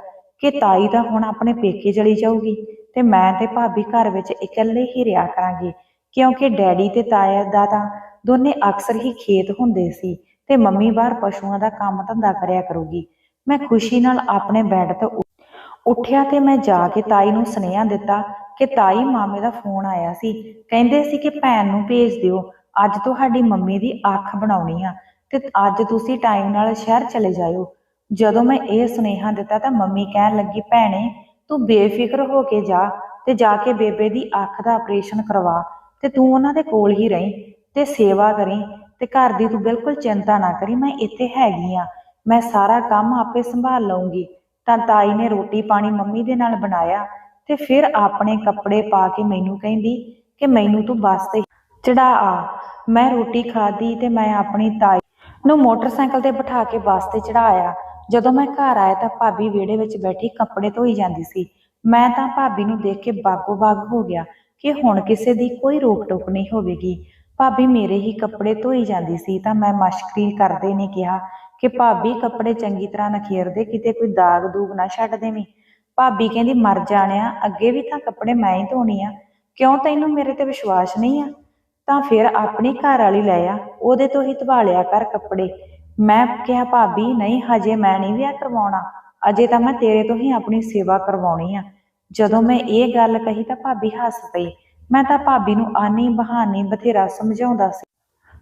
ਕਿ ਤਾਈ ਤਾਂ ਹੁਣ ਆਪਣੇ ਪੇਕੇ ਚਲੀ ਜਾਊਗੀ ਤੇ ਮੈਂ ਤੇ ਭਾਬੀ ਘਰ ਵਿੱਚ ਇਕੱਲੇ ਹੀ ਰਿਹਾ ਕਰਾਂਗੇ, ਕਿਉਂਕਿ ਡੈਡੀ ਤੇ ਤਾਇਆ ਦਾ ਤਾਂ ਦੋਨੇ ਅਕਸਰ ਹੀ ਖੇਤ ਹੁੰਦੇ ਸੀ। ਤੇ ਮੰਮੀ ਬਾਹਰ ਪਸ਼ੂਆਂ ਦਾ ਕੰਮ ਧੰਦਾ ਕਰਿਆ ਕਰੂਗੀ। ਮੈਂ ਖੁਸ਼ੀ ਨਾਲ ਆਪਣੇ ਬੈੱਡ ਤੋਂ ਉੱਠਿਆ ਤੇ ਮੈਂ ਜਾ ਕੇ ਤਾਈ ਨੂੰ ਸੁਨੇਹਾ ਦਿੱਤਾ ਕਿ ਤਾਈ ਮਾਮੇ ਦਾ ਫੋਨ ਆਇਆ ਸੀ। ਕਹਿੰਦੇ ਸੀ ਕਿ ਭੈਣ ਨੂੰ ਭੇਜ ਦਿਓ। ਅੱਜ ਤੁਹਾਡੀ ਮੰਮੀ ਦੀ ਅੱਖ ਬਣਾਉਣੀ ਆ ਤੇ ਅੱਜ ਤੁਸੀਂ ਟਾਈਮ ਨਾਲ ਸ਼ਹਿਰ ਚਲੇ ਜਾਇਓ। ਜਦੋਂ ਮੈਂ ਇਹ ਸੁਨੇਹਾ ਦਿੱਤਾ ਤਾਂ ਮੰਮੀ ਕਹਿਣ ਲੱਗੀ, ਭੈਣੇ, ਤੂੰ ਬੇਫਿਕਰ ਹੋ ਕੇ ਜਾ ਤੇ ਜਾ ਕੇ ਬੇਬੇ ਦੀ ਅੱਖ ਦਾ ਆਪਰੇਸ਼ਨ ਕਰਵਾ ਤੇ ਤੂੰ ਉਹਨਾਂ ਦੇ ਕੋਲ ਹੀ ਰਹੀਂ ਤੇ ਸੇਵਾ ਕਰੀਂ। ਤੇ ਘਰ ਦੀ ਤੂੰ ਬਿਲਕੁਲ ਚਿੰਤਾ ਨਾ ਕਰੀ, ਮੈਂ ਇੱਥੇ ਹੈਗੀ ਆ। ਮੈਂ ਸਾਰਾ ਕੰਮ ਆਪੇ ਸੰਭਾਲ ਲਵਾਂਗੀ ਤਾਂ ਤਾਈ ਨੇ ਰੋਟੀ ਪਾਣੀ ਮੰਮੀ ਦੇ ਨਾਲ ਬਣਾਇਆ ਤੇ ਫਿਰ ਆਪਣੇ ਕੱਪੜੇ ਪਾ ਕੇ ਮੈਨੂੰ ਕਹਿੰਦੀ ਕਿ ਮੈਨੂੰ ਤੂੰ ਬੱਸ ਤੇ ਚੜਾ ਆ। ਮੈਂ ਰੋਟੀ ਖਾਧੀ ਤੇ ਮੈਂ ਆਪਣੀ ਤਾਈ ਨੂੰ ਮੋਟਰਸਾਈਕਲ ਤੇ ਬਿਠਾ ਕੇ ਬੱਸ ਤੇ ਚੜਾਇਆ। ਜਦੋਂ ਮੈਂ ਘਰ ਆਇਆ ਤਾਂ ਭਾਬੀ ਵਿਹੜੇ ਵਿੱਚ ਬੈਠੀ ਕੱਪੜੇ ਧੋਈ ਜਾਂਦੀ ਸੀ। ਮੈਂ ਤਾਂ ਭਾਬੀ ਨੂੰ ਦੇਖ ਕੇ ਬਾਗੋ ਬਾਗ ਹੋ ਗਿਆ ਕਿ ਹੁਣ ਕਿਸੇ ਦੀ ਕੋਈ ਰੋਕ ਟੋਕ ਨਹੀਂ ਹੋਵੇਗੀ। ਭਾਬੀ ਮੇਰੇ ਹੀ ਕੱਪੜੇ ਧੋਈ ਜਾਂਦੀ ਸੀ ਤਾਂ ਮੈਂ ਮਸ਼ਕਰੀ ਕਰਦੇ ਨੇ ਕਿਹਾ ਕਿ ਭਾਬੀ ਕੱਪੜੇ ਚੰਗੀ ਤਰ੍ਹਾਂ ਨਖੇਰ ਦੇ ਕਿਤੇ ਕੋਈ ਦਾਗ ਦੂਗ ਨਾ ਛੱਡ ਦੇਵੀਂ। ਭਾਬੀ ਕਹਿੰਦੀ, ਮਰ ਜਾਣਿਆ, ਅੱਗੇ ਵੀ ਤਾਂ ਕੱਪੜੇ ਮੈਂ ਹੀ ਧੋਣੀ ਆ। ਕਿਉਂ ਤੈਨੂੰ ਮੇਰੇ ਤੇ ਵਿਸ਼ਵਾਸ ਨਹੀਂ ਆ? ਤਾਂ ਫਿਰ ਆਪਣੀ ਘਰ ਵਾਲੀ ਲੈ ਆ, ਉਹਦੇ ਤੋਂ ਹੀ ਧਵਾ ਲਿਆ ਕਰ ਕੱਪੜੇ। ਮੈਂ ਕਿਹਾ, ਭਾਬੀ, ਨਹੀਂ, ਹਜੇ ਮੈਂ ਨਹੀਂ ਵਿਆਹ ਕਰਵਾਉਣਾ। ਅਜੇ ਤਾਂ ਮੈਂ ਤੇਰੇ ਤੋਂ ਹੀ ਆਪਣੀ ਸੇਵਾ ਕਰਵਾਉਣੀ ਆ। ਜਦੋਂ ਮੈਂ ਇਹ ਗੱਲ ਕਹੀ ਤਾਂ ਭਾਬੀ ਹੱਸ ਪਈ। ਮੈਂ ਤਾਂ ਭਾਬੀ ਨੂੰ ਆਨੀ ਬਹਾਨੀ ਬਥੇਰਾ ਸਮਝਾਉਂਦਾ ਸੀ।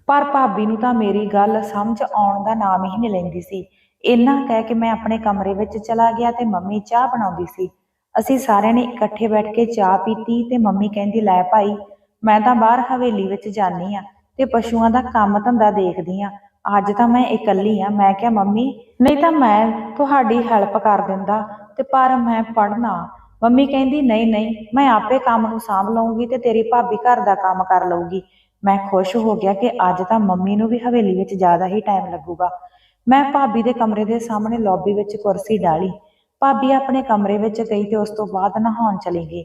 ਪਰ ਭਾਬੀ ਨੂੰ ਤਾਂ ਮੇਰੀ ਗੱਲ ਸਮਝ ਆਉਣ ਦਾ ਨਾਮ ਹੀ ਨਹੀਂ ਲੈਂਦੀ ਸੀ। ਇੰਨਾ ਕਹਿ ਕੇ ਮੈਂ ਆਪਣੇ ਕਮਰੇ ਵਿੱਚ ਚਲਾ ਗਿਆ ਤੇ ਮੰਮੀ ਚਾਹ ਬਣਾਉਂਦੀ ਸੀ। ਅਸੀਂ ਸਾਰਿਆਂ ਨੇ ਇਕੱਠੇ ਬੈਠ ਕੇ ਚਾਹ ਪੀਤੀ ਤੇ ਮੰਮੀ ਕਹਿੰਦੀ, ਲੈ ਭਾਈ, ਮੈਂ ਤਾਂ ਬਾਹਰ ਹਵੇਲੀ ਵਿੱਚ ਜਾਨੀ ਆ ਤੇ ਪਸ਼ੂਆਂ ਦਾ ਕੰਮ ਧੰਦਾ ਦੇਖਦੀ ਆ ਅੱਜ ਤਾਂ ਮੈਂ ਇਕੱਲੀ ਆ ਮੈਂ ਕਿਹਾ, ਮੰਮੀ, ਨਹੀਂ ਤਾਂ ਮੈਂ ਤੁਹਾਡੀ ਹੈਲਪ ਕਰ ਦਿੰਦਾ ਤੇ ਪਰ ਮੈਂ ਪੜਨਾ ਮੰਮੀ ਕਹਿੰਦੀ, ਨਹੀਂ ਨਹੀਂ, ਮੈਂ ਆਪੇ ਕੰਮ ਨੂੰ ਸਾਂਭ ਲਵਾਂਗੀ ਤੇ ਤੇਰੀ ਭਾਬੀ ਘਰ ਦਾ ਕੰਮ ਕਰ ਲਊਗੀ। ਮੈਂ ਖੁਸ਼ ਹੋ ਗਿਆ ਕਿ ਅੱਜ ਤਾਂ ਮੰਮੀ ਨੂੰ ਵੀ ਹਵੇਲੀ ਵਿੱਚ ਜ਼ਿਆਦਾ ਹੀ ਟਾਈਮ ਲੱਗੂਗਾ। ਮੈਂ ਭਾਬੀ ਦੇ ਕਮਰੇ ਦੇ ਸਾਹਮਣੇ ਲੌਬੀ ਵਿੱਚ ਕੁਰਸੀ ਡਾਲੀ ਭਾਬੀ ਆਪਣੇ ਕਮਰੇ ਵਿੱਚ ਗਈ ਤੇ ਉਸ ਤੋਂ ਬਾਅਦ ਨਹਾਉਣ ਚਲੀ ਗਈ।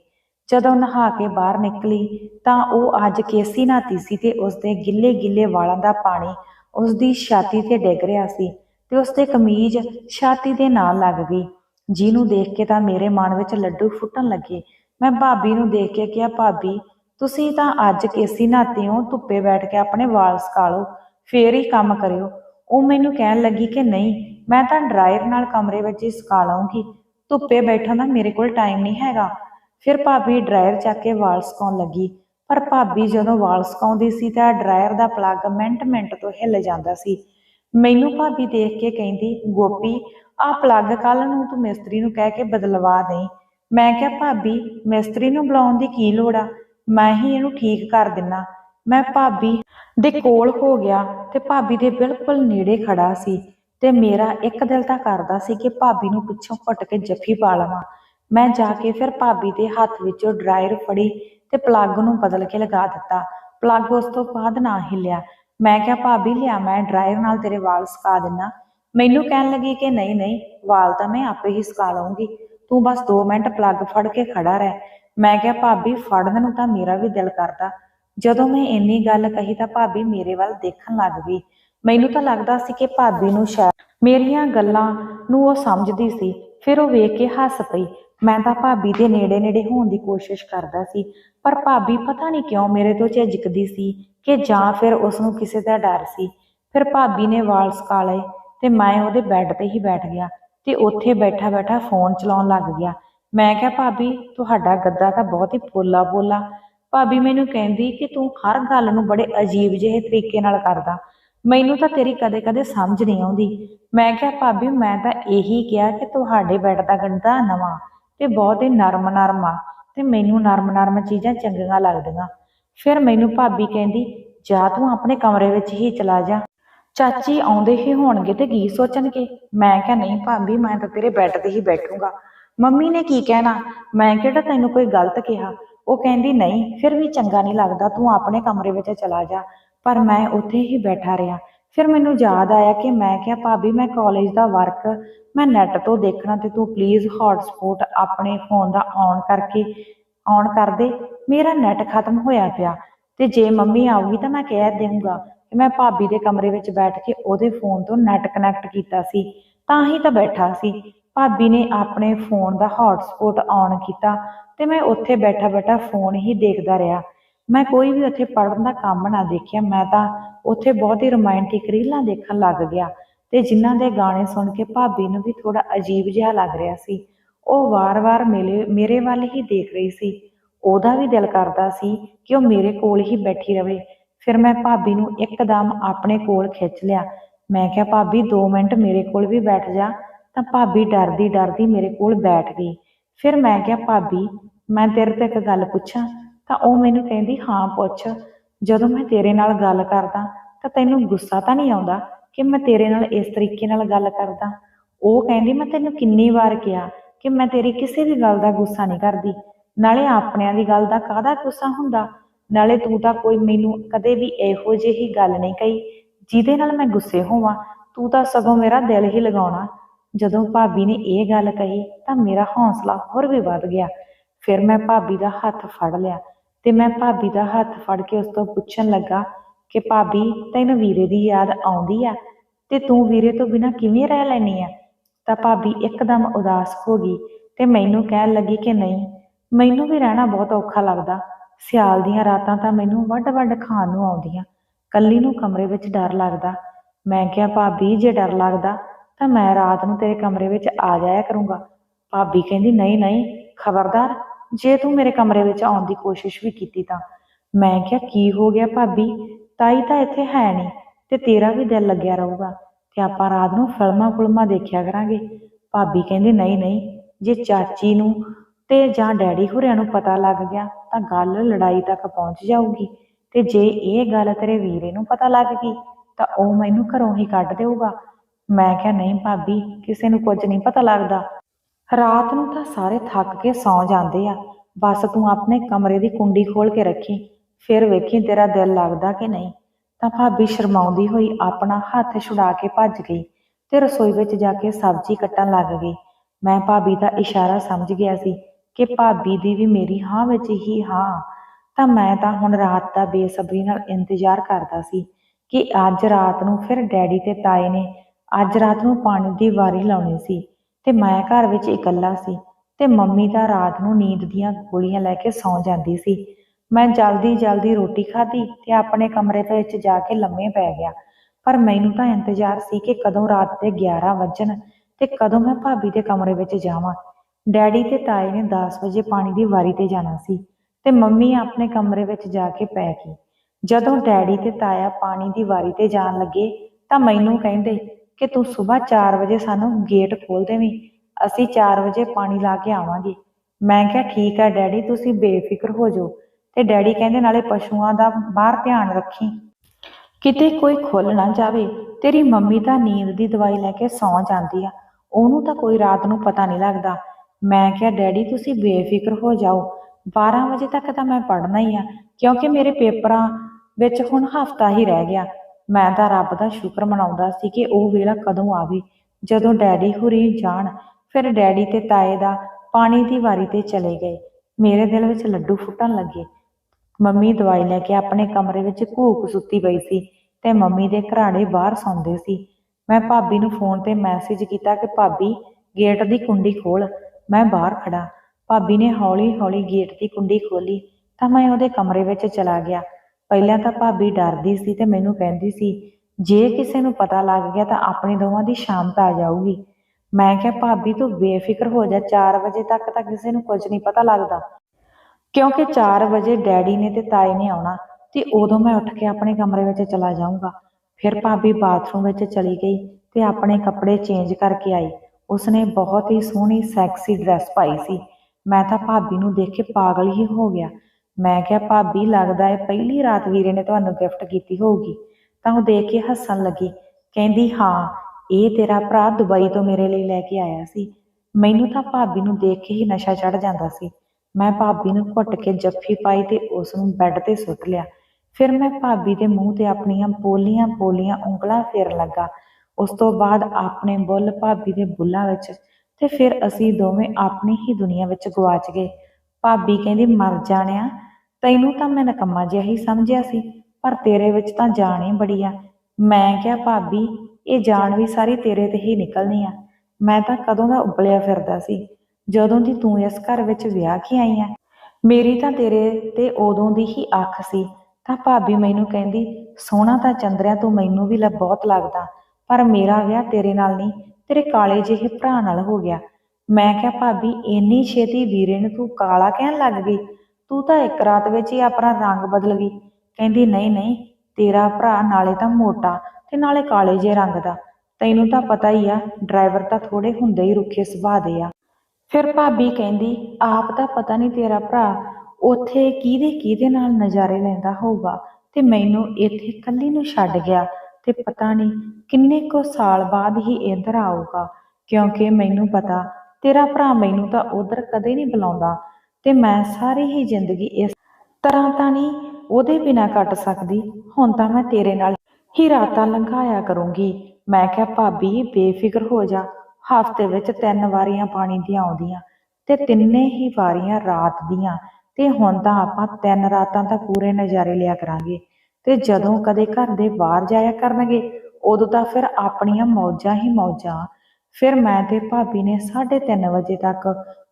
ਜਦੋਂ ਨਹਾ ਕੇ ਬਾਹਰ ਨਿਕਲੀ ਤਾਂ ਉਹ ਅੱਜ ਕੇਸੀ ਨਹਾਤੀ ਸੀ ਤੇ ਉਸਦੇ ਗਿੱਲੇ ਗਿੱਲੇ ਵਾਲਾਂ ਦਾ ਪਾਣੀ ਉਸਦੀ ਛਾਤੀ ਤੇ ਡਿੱਗ ਰਿਹਾ ਸੀ ਤੇ ਉਸਦੇ ਕਮੀਜ਼ ਛਾਤੀ ਦੇ ਨਾਲ ਲੱਗ ਗਈ। ਜਿਹਨੂੰ ਦੇਖ ਕੇ ਤਾਂ ਮੇਰੇ ਮਨ ਵਿੱਚ ਲੱਡੂ ਫੁੱਟਣ ਲੱਗੇ। ਮੈਂ ਭਾਬੀ ਨੂੰ ਦੇਖ ਕੇ ਕਿਹਾ, ਭਾਬੀ, ਤੁਸੀਂ ਤਾਂ ਅੱਜ ਕੇਸੀ ਨਹਾਤੇ ਹੋ, ਧੁੱਪੇ ਬੈਠ ਕੇ ਆਪਣੇ ਵਾਲ ਸੁਕਾ ਫੇਰ ਹੀ ਕੰਮ ਕਰਿਓ। ਉਹ ਮੈਨੂੰ ਕਹਿਣ ਲੱਗੀ ਕਿ ਨਹੀਂ, ਮੈਂ ਤਾਂ ਡਰਾਇਰ ਨਾਲ ਕਮਰੇ ਵਿੱਚ ਹੀ ਸੁਕਾ ਲਵਾਂਗੀ ਧੁੱਪੇ ਬੈਠਣ ਦਾ ਮੇਰੇ ਕੋਲ ਟਾਈਮ ਨਹੀਂ ਹੈਗਾ। ਫਿਰ ਭਾਬੀ ਡਰਾਇਰ ਚੱਕ ਕੇ ਵਾਲ ਸੁਕਾਉਣ ਲੱਗੀ। ਪਰ ਭਾਬੀ ਜਦੋਂ ਵਾਲ ਸੁਕਾਉਂਦੀ ਸੀ ਤਾਂ ਡਰਾਇਰ ਦਾ ਪਲੱਗ ਮਿੰਟ ਮਿੰਟ ਤੋਂ ਹਿੱਲ ਜਾਂਦਾ ਸੀ। ਮੈਨੂੰ ਭਾਬੀ ਦੇਖ ਕੇ ਕਹਿੰਦੀ, ਗੋਪੀ ਆਹ ਪਲੱਗ ਕੱਲ ਨੂੰ ਤੂੰ ਮਿਸਤਰੀ ਨੂੰ ਕਹਿ ਕੇ ਬਦਲਵਾ ਦੇਈਂ। ਮੈਂ ਕਿਹਾ, ਭਾਬੀ, ਮਿਸਤਰੀ ਨੂੰ ਬੁਲਾਉਣ ਦੀ ਕੀ ਲੋੜ ਆ? ਮੈਂ ਹੀ ਇਹਨੂੰ ਠੀਕ ਕਰ ਦਿੰਨਾ। ਮੈਂ ਭਾਬੀ ਦੇ ਕੋਲ ਹੋ ਗਿਆ ਤੇ ਭਾਬੀ ਦੇ ਬਿਲਕੁਲ ਨੇੜੇ ਖੜਾ ਸੀ ਤੇ ਮੇਰਾ ਇੱਕ ਦਿਲ ਤਾਂ ਕਰਦਾ ਸੀ ਕਿ ਭਾਬੀ ਨੂੰ ਪਿੱਛੋਂ ਘੁੱਟ ਕੇ ਜੱਫੀ ਪਾ ਲਵਾਂ। ਮੈਂ ਜਾ ਕੇ ਫਿਰ ਭਾਬੀ ਦੇ ਹੱਥ ਵਿੱਚੋਂ ਡਰਾਇਰ ਫੜੀ ਤੇ ਪਲੱਗ ਨੂੰ ਬਦਲ ਕੇ ਲਗਾ ਦਿੱਤਾ। ਪਲੱਗ ਉਸ ਤੋਂ ਬਾਅਦ ਨਾ ਹਿੱਲਿਆ। ਮੈਂ ਕਿਹਾ, ਭਾਬੀ, ਲਿਆ ਮੈਂ ਡਰਾਇਰ ਨਾਲ ਤੇਰੇ ਵਾਲ ਸੁਕਾ ਦਿੰਨਾ। ਮੈਨੂੰ ਕਹਿਣ ਲੱਗੀ ਕਿ ਨਹੀਂ ਨਹੀਂ, ਵਾਲ ਤਾਂ ਮੈਂ ਆਪੇ ਹੀ ਸੁਕਾ ਲਵਾਂਗੀ ਤੂੰ ਬਸ 2 ਮਿੰਟ ਪਲੱਗ ਫੜ ਕੇ ਖੜਾ ਰਹਿ। ਮੈਂ ਕਿਹਾ, ਭਾਬੀ, ਫੜਨ ਨੂੰ ਤਾਂ ਮੇਰਾ ਵੀ ਦਿਲ ਕਰਦਾ। ਜਦੋਂ ਮੈਂ ਇੰਨੀ ਗੱਲ ਕਹੀ ਤਾਂ ਭਾਬੀ ਮੇਰੇ ਵੱਲ ਦੇਖਣ ਲੱਗ ਗਈ। ਮੈਨੂੰ ਤਾਂ ਲੱਗਦਾ ਸੀ ਕਿ ਭਾਬੀ ਨੂੰ ਸ਼ਾਇਦ ਮੇਰੀਆਂ ਗੱਲਾਂ ਨੂੰ ਉਹ ਸਮਝਦੀ ਸੀ। ਫਿਰ ਉਹ ਵੇਖ ਕੇ ਹੱਸ ਪਈ। ਮੈਂ ਤਾਂ ਭਾਬੀ ਦੇ ਨੇੜੇ ਨੇੜੇ ਹੋਣ ਦੀ ਕੋਸ਼ਿਸ਼ ਕਰਦਾ ਸੀ। ਪਰ ਭਾਬੀ ਪਤਾ ਨਹੀਂ ਕਿਉਂ ਮੇਰੇ ਤੋਂ ਝਿਜਕਦੀ ਸੀ ਕਿ ਜਾਂ ਫਿਰ ਉਸ ਨੂੰ ਕਿਸੇ ਦਾ ਡਰ ਸੀ। ਫਿਰ ਭਾਬੀ ਨੇ ਵਾਲ ਸੁਕਾ ਲਏ। ਤੇ ਮੈਂ ਉਹਦੇ ਬੈੱਡ ਤੇ ਹੀ ਬੈਠ ਗਿਆ ਤੇ ਉੱਥੇ ਬੈਠਾ ਬੈਠਾ ਫੋਨ ਚਲਾਉਣ ਲੱਗ ਗਿਆ। ਮੈਂ ਕਿਹਾ, ਭਾਬੀ, ਤੁਹਾਡਾ ਗੱਦਾ ਤਾਂ ਬਹੁਤ ਹੀ ਪੋਲਾ ਪੋਲਾ ਭਾਬੀ ਮੈਨੂੰ ਕਹਿੰਦੀ ਕਿ ਤੂੰ ਹਰ ਗੱਲ ਨੂੰ ਬੜੇ ਅਜੀਬ ਜਿਹੇ ਤਰੀਕੇ ਨਾਲ ਕਰਦਾ। ਮੈਨੂੰ ਤਾਂ ਤੇਰੀ ਕਦੇ-ਕਦੇ ਸਮਝ ਨਹੀਂ ਆਉਂਦੀ। ਮੈਂ ਕਿਹਾ, ਭਾਬੀ, ਮੈਂ ਤਾਂ ਇਹੀ ਕਿਹਾ ਕਿ ਤੁਹਾਡੇ ਬੈੱਡ ਦਾ ਗੱਦਾ ਨਵਾਂ ਤੇ ਬਹੁਤ ਹੀ ਨਰਮ ਨਰਮ ਆ ਤੇ ਮੈਨੂੰ ਨਰਮ ਨਰਮ ਚੀਜ਼ਾਂ ਚੰਗੀਆਂ ਲੱਗਦੀਆਂ। ਫਿਰ ਮੈਨੂੰ ਭਾਬੀ ਕਹਿੰਦੀ, ਜਾ ਤੂੰ ਆਪਣੇ ਕਮਰੇ ਵਿੱਚ ਹੀ ਚਲਾ ਜਾ। ਚਾਚੀ ਆਉਂਦੇ ਹੀ ਹੋਣਗੇ ਤੇ ਕੀ ਸੋਚਣਗੇ? ਮੈਂ ਕਿਹਾ, ਨਹੀਂ ਭਾਬੀ, ਮੈਂ ਤਾਂ ਤੇਰੇ ਬੈੱਡ ਤੇ ਹੀ ਬੈਠੂੰਗਾ। ਮੰਮੀ ਨੇ ਕੀ ਕਹਿਣਾ? ਮੈਂ ਕਿਹੜਾ ਤੈਨੂੰ ਕੋਈ ਗਲਤ ਕਿਹਾ? ਉਹ ਕਹਿੰਦੀ, ਨਹੀਂ, ਫਿਰ ਵੀ ਚੰਗਾ ਨਹੀਂ ਲੱਗਦਾ, ਤੂੰ ਆਪਣੇ ਕਮਰੇ ਵਿੱਚ ਚਲਾ ਜਾ। ਪਰ ਮੈਂ ਉੱਥੇ ਹੀ ਬੈਠਾ ਰਿਹਾ। ਫਿਰ ਮੈਨੂੰ ਯਾਦ ਆਇਆ ਕਿ ਮੈਂ ਕਿਹਾ, ਭਾਬੀ, ਮੈਂ ਕਾਲਜ ਦਾ ਵਰਕ, ਮੈਂ ਨੈਟ ਤੋਂ ਦੇਖਣਾ ਤੇ ਤੂੰ ਪਲੀਜ਼ ਹੌਟਸਪੌਟ ਆਪਣੇ ਫੋਨ ਦਾ ਔਨ ਕਰਕੇ ਔਨ ਕਰ ਦੇ। ਮੇਰਾ ਨੈਟ ਖਤਮ ਹੋਇਆ ਪਿਆ ਤੇ ਜੇ ਮੰਮੀ ਆਊਗੀ ਤਾਂ ਮੈਂ ਕਹਿ ਦੇਵਾਂਗਾ ਕਿ ਮੈਂ ਭਾਬੀ ਦੇ ਕਮਰੇ ਵਿੱਚ ਬੈਠ ਕੇ ਉਹਦੇ ਫੋਨ ਤੋਂ ਨੈਟ ਕਨੈਕਟ ਕੀਤਾ ਸੀ, ਤਾਂ ਹੀ ਤਾਂ ਬੈਠਾ ਸੀ। ਭਾਬੀ ਨੇ ਆਪਣੇ ਫੋਨ ਦਾ ਹੌਟਸਪੌਟ ਔਨ ਕੀਤਾ ਤੇ ਮੈਂ ਉੱਥੇ ਬੈਠਾ ਬੈਠਾ ਫੋਨ ਹੀ ਦੇਖਦਾ ਰਿਹਾ। ਮੈਂ ਕੋਈ ਵੀ ਉੱਥੇ ਪੜਨ ਦਾ ਕੰਮ ਨਾ ਦੇਖਿਆ, ਮੈਂ ਤਾਂ ਉੱਥੇ ਬਹੁਤ ਹੀ ਰੋਮਾਂਟਿਕ ਰੀਲਾਂ ਦੇਖਣ ਲੱਗ ਗਿਆ ਤੇ ਜਿਨ੍ਹਾਂ ਦੇ ਗਾਣੇ ਸੁਣ ਕੇ ਭਾਬੀ ਨੂੰ ਵੀ ਥੋੜਾ ਅਜੀਬ ਜਿਹਾ ਲੱਗ ਰਿਹਾ ਸੀ। ਉਹ ਵਾਰ-ਵਾਰ ਮੇਰੇ ਮੇਰੇ ਵੱਲ ਹੀ ਦੇਖ ਰਹੀ ਸੀ। ਉਹਦਾ ਵੀ ਦਿਲ ਕਰਦਾ ਸੀ ਕਿ ਉਹ ਮੇਰੇ ਕੋਲ ਹੀ ਬੈਠੀ ਰਵੇ। ਫਿਰ ਮੈਂ ਭਾਬੀ ਨੂੰ ਇੱਕਦਮ ਆਪਣੇ ਕੋਲ ਖਿੱਚ ਲਿਆ। ਮੈਂ ਕਿਹਾ, ਭਾਬੀ 2 ਮਿੰਟ ਮੇਰੇ ਕੋਲ ਵੀ ਬੈਠ ਜਾ। ਤਾਂ ਭਾਬੀ ਡਰਦੀ ਡਰਦੀ ਮੇਰੇ ਕੋਲ ਬੈਠ ਗਈ। ਫਿਰ ਮੈਂ ਕਿਹਾ, ਭਾਬੀ, ਮੈਂ ਤੇਰੇ ਤੋਂ ਇੱਕ ਗੱਲ ਪੁੱਛਾਂ? ਤਾਂ ਉਹ ਮੈਨੂੰ ਕਹਿੰਦੀ, ਹਾਂ, ਪੁੱਛ। ਜਦੋਂ ਮੈਂ ਤੇਰੇ ਨਾਲ ਗੱਲ ਕਰਦਾ, ਤਾਂ ਤੈਨੂੰ ਗੁੱਸਾ ਤਾਂ ਨਹੀਂ ਆਉਂਦਾ ਕਿ ਮੈਂ ਤੇਰੇ ਨਾਲ ਇਸ ਤਰੀਕੇ ਨਾਲ ਗੱਲ ਕਰਦਾ? ਉਹ ਕਹਿੰਦੀ, ਮੈਂ ਤੈਨੂੰ ਕਿੰਨੀ ਵਾਰ ਕਿਹਾ ਕਿ ਮੈਂ ਤੇਰੀ ਕਿਸੇ ਵੀ ਗੱਲ ਦਾ ਗੁੱਸਾ ਨਹੀਂ ਕਰਦੀ। ਨਾਲੇ ਆਪਣਿਆਂ ਦੀ ਗੱਲ ਦਾ ਕਾਹਦਾ ਗੁੱਸਾ ਹੁੰਦਾ? ਨਾਲੇ ਤੂੰ ਤਾਂ ਕੋਈ ਮੈਨੂੰ ਕਦੇ ਵੀ ਇਹੋ ਜਿਹੀ ਗੱਲ ਨਹੀਂ ਕਹੀ, ਜਿਹਦੇ ਨਾਲ ਮੈਂ ਗੁੱਸੇ ਹੋਵਾਂ, ਤੂੰ ਤਾਂ ਸਗੋਂ ਮੇਰਾ ਦਿਲ ਹੀ ਲਗਾਉਣਾ। ਜਦੋਂ ਭਾਬੀ ਨੇ ਇਹ ਗੱਲ ਕਹੀ ਤਾਂ ਮੇਰਾ ਹੌਸਲਾ ਹੋਰ ਵੀ ਵੱਧ ਗਿਆ। ਫਿਰ ਮੈਂ ਭਾਬੀ ਦਾ ਹੱਥ ਫੜ ਲਿਆ ਤੇ ਮੈਂ ਭਾਬੀ ਦਾ ਹੱਥ ਫੜ ਕੇ ਉਸ ਤੋਂ ਪੁੱਛਣ ਲੱਗਾ ਕਿ ਭਾਬੀ, ਤੈਨੂੰ ਵੀਰੇ ਦੀ ਯਾਦ ਆਉਂਦੀ ਆ? ਤੇ ਤੂੰ ਵੀਰੇ ਤੋਂ ਬਿਨਾਂ ਕਿਵੇਂ ਰਹਿ ਲੈਨੀ ਆ? ਤਾਂ ਭਾਬੀ ਇੱਕਦਮ ਉਦਾਸ ਹੋ ਗਈ ਤੇ ਮੈਨੂੰ ਕਹਿਣ ਲੱਗੀ ਕਿ ਨਹੀਂ, ਮੈਨੂੰ ਵੀ ਰਹਿਣਾ ਬਹੁਤ ਔਖਾ ਲੱਗਦਾ। ਸਿਆਲ ਦੀਆਂ ਰਾਤਾਂ ਤਾਂ ਮੈਨੂੰ ਵੱਡ-ਵੱਡ ਖਾਣ ਨੂੰ ਆਉਂਦੀਆਂ। ਕੱਲੀ ਨੂੰ ਕਮਰੇ ਵਿੱਚ ਡਰ ਲੱਗਦਾ। ਮੈਂ ਕਿਹਾ, ਭਾਬੀ, ਜੇ ਡਰ ਲੱਗਦਾ, ਤਾਂ ਮੈਂ ਰਾਤ ਨੂੰ ਤੇਰੇ ਕਮਰੇ ਵਿੱਚ ਆ ਜਾਇਆ ਕਰੂੰਗਾ। ਭਾਬੀ ਕਹਿੰਦੀ, ਨਹੀਂ ਨਹੀਂ, ਖਬਰਦਾਰ, ਜੇ ਤੂੰ ਮੇਰੇ ਕਮਰੇ ਵਿੱਚ ਆਉਣ ਦੀ ਕੋਸ਼ਿਸ਼ ਵੀ ਕੀਤੀ ਤਾਂ। ਮੈਂ ਕਿਹਾ, ਕੀ ਹੋ ਗਿਆ ਭਾਬੀ? ਤਾਈ ਤਾਂ ਇੱਥੇ ਹੈ ਨਹੀਂ ਤੇ ਤੇਰਾ ਵੀ ਦਿਲ ਲੱਗਿਆ ਰਹੂਗਾ ਤੇ ਆਪਾਂ ਰਾਤ ਨੂੰ ਫਿਲਮਾਂ ਫੁਲਮਾਂ ਦੇਖਿਆ ਕਰਾਂਗੇ। ਭਾਬੀ ਕਹਿੰਦੀ, ਨਹੀਂ ਨਹੀਂ, ਜੇ ਚਾਚੀ ਨੂੰ ਤੇ ਜਾਂ ਡੈਡੀ ਹੋਰਿਆਂ ਨੂੰ ਪਤਾ ਲੱਗ ਗਿਆ ਤਾਂ ਗੱਲ ਲੜਾਈ ਤੱਕ ਪਹੁੰਚ ਜਾਊਗੀ ਤੇ ਜੇ ਇਹ ਗੱਲ ਤੇਰੇ ਵੀਰੇ ਨੂੰ ਪਤਾ ਲੱਗ ਗਈ ਤਾਂ ਉਹ ਮੈਨੂੰ ਘਰੋਂ ਹੀ ਕੱਢ ਦੇਊਗਾ। ਮੈਂ ਕਿਹਾ, ਨਹੀਂ ਭਾਬੀ, ਕਿਸੇ ਨੂੰ ਕੁਝ ਨਹੀਂ ਪਤਾ ਲੱਗਦਾ। ਰਾਤ ਨੂੰ ਤਾਂ ਸਾਰੇ ਥੱਕ ਕੇ ਸੌਂ ਜਾਂਦੇ ਆ। ਬਸ ਤੂੰ ਆਪਣੇ ਕਮਰੇ ਦੀ ਕੁੰਡੀ ਖੋਲ ਕੇ ਰੱਖੀ, ਫਿਰ ਵੇਖੀ ਤੇਰਾ ਦਿਲ ਲੱਗਦਾ ਕਿ ਨਹੀਂ। ਤਾਂ ਭਾਬੀ ਸ਼ਰਮਾਉਂਦੀ ਹੋਈ ਆਪਣਾ ਹੱਥ ਛੁਡਾ ਕੇ ਭੱਜ ਗਈ ਤੇ ਰਸੋਈ ਵਿੱਚ ਜਾ ਕੇ ਸਬਜ਼ੀ ਕੱਟਣ ਲੱਗ ਗਈ। ਮੈਂ ਭਾਬੀ ਦਾ ਇਸ਼ਾਰਾ ਸਮਝ ਗਿਆ ਸੀ ਕਿ ਭਾਬੀ ਦੀ ਵੀ ਮੇਰੀ ਹਾਂ ਵਿੱਚ ਹੀ ਹਾਂ, ਤਾਂ ਮੈਂ ਤਾਂ ਹੁਣ ਰਾਤ ਦਾ ਬੇਸਬਰੀ ਨਾਲ ਇੰਤਜ਼ਾਰ ਕਰਦਾ ਸੀ ਕਿ ਅੱਜ ਰਾਤ ਨੂੰ ਫਿਰ ਡੈਡੀ ਤੇ ਤਾਏ ਨੇ ਅੱਜ ਰਾਤ ਨੂੰ ਪਾਣੀ ਦੀ ਵਾਰੀ ਲਾਉਣੀ ਸੀ ਤੇ ਮੈਂ ਘਰ ਵਿੱਚ ਇਕੱਲਾ ਸੀ ਤੇ ਮੰਮੀ ਤਾਂ ਰਾਤ ਨੂੰ ਨੀਂਦ ਦੀਆਂ ਗੋਲੀਆਂ ਲੈ ਕੇ ਸੌਂ ਜਾਂਦੀ ਸੀ। ਮੈਂ ਜਲਦੀ ਜਲਦੀ ਰੋਟੀ ਖਾਧੀ ਤੇ ਆਪਣੇ ਕਮਰੇ ਦੇ ਵਿੱਚ ਜਾ ਕੇ ਲੰਮੇ ਪੈ ਗਿਆ, ਪਰ ਮੈਨੂੰ ਤਾਂ ਇੰਤਜ਼ਾਰ ਸੀ ਕਿ ਕਦੋਂ ਰਾਤ ਦੇ 11 ਵੱਜਣ ਤੇ ਕਦੋਂ ਮੈਂ ਭਾਬੀ ਦੇ ਕਮਰੇ ਵਿੱਚ ਜਾਵਾਂ। ਡੈਡੀ ਤੇ ਤਾਏ ਨੇ 10 ਵਜੇ ਪਾਣੀ ਦੀ ਵਾਰੀ ਤੇ ਜਾਣਾ ਸੀ ਤੇ ਮੰਮੀ ਆਪਣੇ ਕਮਰੇ ਵਿੱਚ ਜਾ ਕੇ ਪੈ ਗਈ। ਜਦੋਂ ਡੈਡੀ ਤੇ ਤਾਇਆ ਪਾਣੀ ਦੀ ਵਾਰੀ ਤੇ ਜਾਣ ਲੱਗੇ ਤਾਂ ਮੈਨੂੰ ਕਹਿੰਦੇ ਕਿ ਤੂੰ ਸਵੇਰ 4 ਵਜੇ ਸਾਨੂੰ ਗੇਟ ਖੋਲ ਦੇਵੀਂ, ਅਸੀਂ 4 ਵਜੇ ਪਾਣੀ ਲਾ ਕੇ ਆਵਾਂਗੇ। ਮੈਂ ਕਿਹਾ, ਠੀਕ ਆ ਡੈਡੀ, ਤੁਸੀਂ ਬੇਫਿਕਰ ਹੋ ਜਾਓ। ਤੇ ਡੈਡੀ ਕਹਿੰਦੇ, ਨਾਲੇ ਪਸ਼ੂਆਂ ਦਾ ਬਾਹਰ ਧਿਆਨ ਰੱਖੀ। ਕਿਤੇ ਕੋਈ ਖੁੱਲ ਨਾ ਜਾਵੇ। ਤੇਰੀ ਮੰਮੀ ਤਾਂ ਨੀਂਦ ਦੀ ਦਵਾਈ ਲੈ ਕੇ ਸੌਂ ਜਾਂਦੀ ਆ। ਉਹਨੂੰ ਤਾਂ ਕੋਈ ਰਾਤ ਨੂੰ ਪਤਾ ਨਹੀਂ ਲੱਗਦਾ। ਮੈਂ ਕਿਹਾ, ਡੈਡੀ, ਤੁਸੀਂ ਬੇਫਿਕਰ ਹੋ ਜਾਓ। 12 ਵਜੇ ਤੱਕ ਤਾਂ ਮੈਂ ਪੜ੍ਹਨਾ ਹੀ ਆ, ਕਿਉਂਕਿ ਮੇਰੇ ਪੇਪਰਾਂ ਵਿੱਚ ਹੁਣ ਹਫਤਾ ਹੀ ਰਹਿ ਗਿਆ। ਮੈਂ ਤਾਂ ਰੱਬ ਦਾ ਸ਼ੁਕਰ ਮਨਾਉਂਦਾ ਸੀ ਕਿ ਉਹ ਵੇਲਾ ਕਦੋਂ ਆਵੇ। ਜਦੋਂ ਡੈਡੀ ਹੁਰੀ ਜਾਣ, ਫਿਰ ਡੈਡੀ ਤੇ ਤਾਏ ਦਾ ਪਾਣੀ ਦੀ ਵਾਰੀ ਤੇ ਚਲੇ ਗਏ। ਮੇਰੇ ਦਿਲ ਵਿੱਚ ਲੱਡੂ ਫੁੱਟਣ ਲੱਗੇ। ਮੰਮੀ ਦਵਾਈ ਲੈ ਕੇ ਆਪਣੇ ਕਮਰੇ ਵਿੱਚ ਘੂਕ ਸੁੱਤੀ ਪਈ ਸੀ ਤੇ ਮੰਮੀ ਦੇ ਘਰਾੜੇ ਬਾਹਰ ਸੌਂਦੇ ਸੀ। ਮੈਂ ਭਾਬੀ ਨੂੰ ਫੋਨ ਤੇ ਮੈਸੇਜ ਕੀਤਾ ਕਿ, ਭਾਬੀ ਗੇਟ ਦੀ ਕੁੰਡੀ ਖੋਲ ਮੈਂ ਬਾਹਰ ਖੜਾ ਭਾਬੀ ਨੇ ਹੌਲੀ-ਹੌਲੀ ਗੇਟ ਦੀ ਕੁੰਡੀ ਖੋਲੀ ਤਾਂ ਮੈਂ ਉਹਦੇ ਕਮਰੇ ਵਿੱਚ ਚਲਾ ਗਿਆ। ਪਹਿਲਾਂ ਤਾਂ ਭਾਬੀ ਡਰਦੀ ਸੀ ਤੇ ਮੈਨੂੰ ਕਹਿੰਦੀ ਸੀ, ਜੇ ਕਿਸੇ ਨੂੰ ਪਤਾ ਲੱਗ ਗਿਆ ਤਾਂ ਆਪਣੇ ਦੋਵਾਂ ਦੀ ਸ਼ਾਮ ਤਾਂ ਆ ਜਾਊਗੀ। ਮੈਂ ਕਿਹਾ, ਭਾਬੀ, ਤੂੰ ਬੇਫਿਕਰ ਹੋ ਜਾ 4 ਵਜੇ ਤੱਕ ਤਾਂ ਕਿਸੇ ਨੂੰ ਕੁਝ ਨਹੀਂ ਪਤਾ ਲੱਗਦਾ। ਕਿਉਂਕਿ 4 ਵਜੇ ਡੈਡੀ ਨੇ ਤੇ ਤਾਏ ਨੇ ਆਉਣਾ ਤੇ ਉਦੋਂ ਮੈਂ ਉੱਠ ਕੇ ਆਪਣੇ ਕਮਰੇ ਵਿੱਚ ਚਲਾ ਜਾਊਂਗਾ। ਫਿਰ ਭਾਬੀ ਬਾਥਰੂਮ ਵਿੱਚ ਚਲੀ ਗਈ ਤੇ ਆਪਣੇ ਕੱਪੜੇ ਚੇਂਜ ਕਰਕੇ ਆਈ। ਉਸਨੇ ਬਹੁਤ ਹੀ ਸੋਹਣੀ ਸੈਕਸੀ ਡਰੈਸ ਪਾਈ ਸੀ। ਮੈਂ ਤਾਂ ਭਾਬੀ ਨੂੰ ਦੇਖ ਕੇ ਪਾਗਲ ਹੀ ਹੋ ਗਿਆ। ਮੈਂ ਕਿਹਾ, ਭਾਬੀ, ਲੱਗਦਾ ਹੈ ਪਹਿਲੀ ਰਾਤ ਵੀਰੇ ਨੇ ਤੁਹਾਨੂੰ ਗਿਫਟ ਕੀਤੀ ਹੋਊਗੀ। ਤਾਂ ਉਹ ਦੇਖ ਕੇ ਹੱਸਣ ਲੱਗੀ। ਕਹਿੰਦੀ, ਹਾਂ, ਇਹ ਤੇਰਾ ਭਰਾ ਦੁਬਈ ਤੋਂ ਮੇਰੇ ਲਈ ਲੈ ਕੇ ਆਇਆ ਸੀ। ਮੈਨੂੰ ਤਾਂ ਭਾਬੀ ਨੂੰ ਦੇਖ ਕੇ ਹੀ ਨਸ਼ਾ ਚੜ ਜਾਂਦਾ ਸੀ। ਮੈਂ ਭਾਬੀ ਨੂੰ ਘੁੱਟ ਕੇ ਜੱਫੀ ਪਾਈ ਤੇ ਉਸ ਨੂੰ ਬੈੱਡ ਤੇ ਸੁੱਟ ਲਿਆ। ਫਿਰ ਮੈਂ ਭਾਬੀ ਦੇ ਮੂੰਹ ਤੇ ਆਪਣੀਆਂ ਪੋਲੀਆਂ ਪੋਲੀਆਂ ਉਂਗਲਾਂ ਫੇਰਨ ਲੱਗਾ। ਉਸ ਤੋਂ ਬਾਅਦ ਆਪਣੇ ਬੁੱਲ ਭਾਬੀ ਦੇ ਬੁੱਲਾਂ ਵਿੱਚ ਤੇ ਫਿਰ ਅਸੀਂ ਦੋਵੇਂ ਆਪਣੀ ਹੀ ਦੁਨੀਆ ਵਿੱਚ ਗਵਾਚ ਗਏ। ਭਾਬੀ ਕਹਿੰਦੀ, ਮਰ ਜਾਣਿਆ, ਤੈਨੂੰ ਤਾਂ ਮੈਂ ਨਕਮਾ ਜਿਹਾ ਹੀ ਸਮਝਿਆ ਸੀ, ਪਰ ਤੇਰੇ ਵਿੱਚ ਤਾਂ ਜਾਨ ਹੀ ਬੜੀ ਆ। ਮੈਂ ਕਿਹਾ, ਭਾਬੀ, ਇਹ ਜਾਨ ਵੀ ਸਾਰੀ ਤੇਰੇ ਤੇ ਹੀ ਨਿਕਲਣੀ ਆ। ਮੈਂ ਤਾਂ ਕਦੋਂ ਦਾ ਉਬਲਿਆ ਫਿਰਦਾ ਸੀ, ਜਦੋਂ ਦੀ ਤੂੰ ਇਸ ਘਰ ਵਿੱਚ ਵਿਆਹ ਕੇ ਆਈ ਆ। ਮੇਰੀ ਤਾਂ ਤੇਰੇ ਤੇ ਉਦੋਂ ਦੀ ਹੀ ਅੱਖ ਸੀ। ਤਾਂ ਭਾਬੀ ਮੈਨੂੰ ਕਹਿੰਦੀ, ਸੋਹਣਾ ਤਾਂ ਚੰਦਰਿਆ ਤੂੰ ਮੈਨੂੰ ਵੀ ਲ ਬਹੁਤ ਲੱਗਦਾ। ਪਰ ਮੇਰਾ ਵਿਆਹ ਤੇਰੇ ਨਾਲ ਨਹੀਂ, ਤੇਰੇ ਕਾਲੇ ਜਿਹੇ ਭਰਾ ਨਾਲ ਹੋ ਗਿਆ। ਮੈਂ ਕਿਹਾ, ਭਾਬੀ, ਇੰਨੀ ਛੇਤੀ ਵੀਰੇ ਨੂੰ ਤੂੰ ਕਾਲਾ ਕਹਿਣ ਲੱਗ ਗਈ? ਤੂੰ ਤਾਂ ਇੱਕ ਰਾਤ ਵਿੱਚ ਹੀ ਆਪਣਾ ਰੰਗ ਬਦਲ ਗਈ। ਕਹਿੰਦੀ, ਨਹੀਂ ਨਹੀਂ, ਤੇਰਾ ਭਰਾ ਨਾਲੇ ਤਾਂ ਮੋਟਾ ਤੇ ਨਾਲੇ ਕਾਲੇ ਜਿਹੇ ਰੰਗ ਦਾ। ਤੈਨੂੰ ਤਾਂ ਪਤਾ ਹੀ ਆ, ਡਰਾਈਵਰ ਤਾਂ ਥੋੜੇ ਹੁੰਦੇ ਹੀ ਰੁੱਖੇ ਸੁਭਾਅ ਦੇ ਆ। ਫਿਰ ਭਾਬੀ ਕਹਿੰਦੀ, ਆਪ ਤਾਂ ਪਤਾ ਨਹੀਂ ਤੇਰਾ ਭਰਾ ਉੱਥੇ ਕਿਹਦੇ ਕਿਹਦੇ ਨਾਲ ਨਜ਼ਾਰੇ ਲੈਂਦਾ ਹੋਊਗਾ ਤੇ ਮੈਨੂੰ ਇੱਥੇ ਇਕੱਲੀ ਨੂੰ ਛੱਡ ਗਿਆ। ਤੇ ਪਤਾ ਨਹੀਂ ਕਿੰਨੇ ਕੁ ਸਾਲ ਬਾਅਦ ਹੀ ਇੱਧਰ ਆਊਗਾ। ਕਿਉਂਕਿ ਮੈਨੂੰ ਪਤਾ, ਤੇਰਾ ਭਰਾ ਮੈਨੂੰ ਤਾਂ ਉਧਰ ਕਦੇ ਨਹੀਂ ਬੁਲਾਉਂਦਾ ਤੇ ਮੈਂ ਸਾਰੀ ਹੀ ਜ਼ਿੰਦਗੀ ਇਸ ਤਰ੍ਹਾਂ ਤਾਂ ਨਹੀਂ ਉਹਦੇ ਬਿਨਾ ਕੱਟ ਸਕਦੀ। ਹੁਣ ਤਾਂ ਮੈਂ ਤੇਰੇ ਨਾਲ ਹੀ ਰਾਤਾਂ ਲੰਘਾਇਆ ਕਰੂੰਗੀ। ਮੈਂ ਕਿਹਾ, ਭਾਬੀ, ਬੇਫਿਕਰ ਹੋ ਜਾ। ਹਫ਼ਤੇ ਵਿੱਚ ਤਿੰਨ ਵਾਰੀਆਂ ਪਾਣੀ ਦੀਆਂ ਆਉਂਦੀਆਂ ਤੇ ਤਿੰਨੇ ਹੀ ਵਾਰੀਆਂ ਰਾਤ ਦੀਆਂ ਤੇ ਹੁਣ ਤਾਂ ਆਪਾਂ ਤਿੰਨ ਰਾਤਾਂ ਤਾਂ ਪੂਰੇ ਨਜ਼ਾਰੇ ਲਿਆ ਕਰਾਂਗੇ। ਤੇ ਜਦੋਂ ਕਦੇ ਘਰ ਦੇ ਬਾਹਰ ਜਾਇਆ ਕਰਨਗੇ, ਉਦੋਂ ਤਾਂ ਫਿਰ ਆਪਣੀਆਂ ਮੌਜਾਂ ਹੀ ਮੌਜਾਂ। ਫਿਰ ਮੈਂ ਤੇ ਭਾਬੀ ਨੇ 3:30 ਵਜੇ ਤੱਕ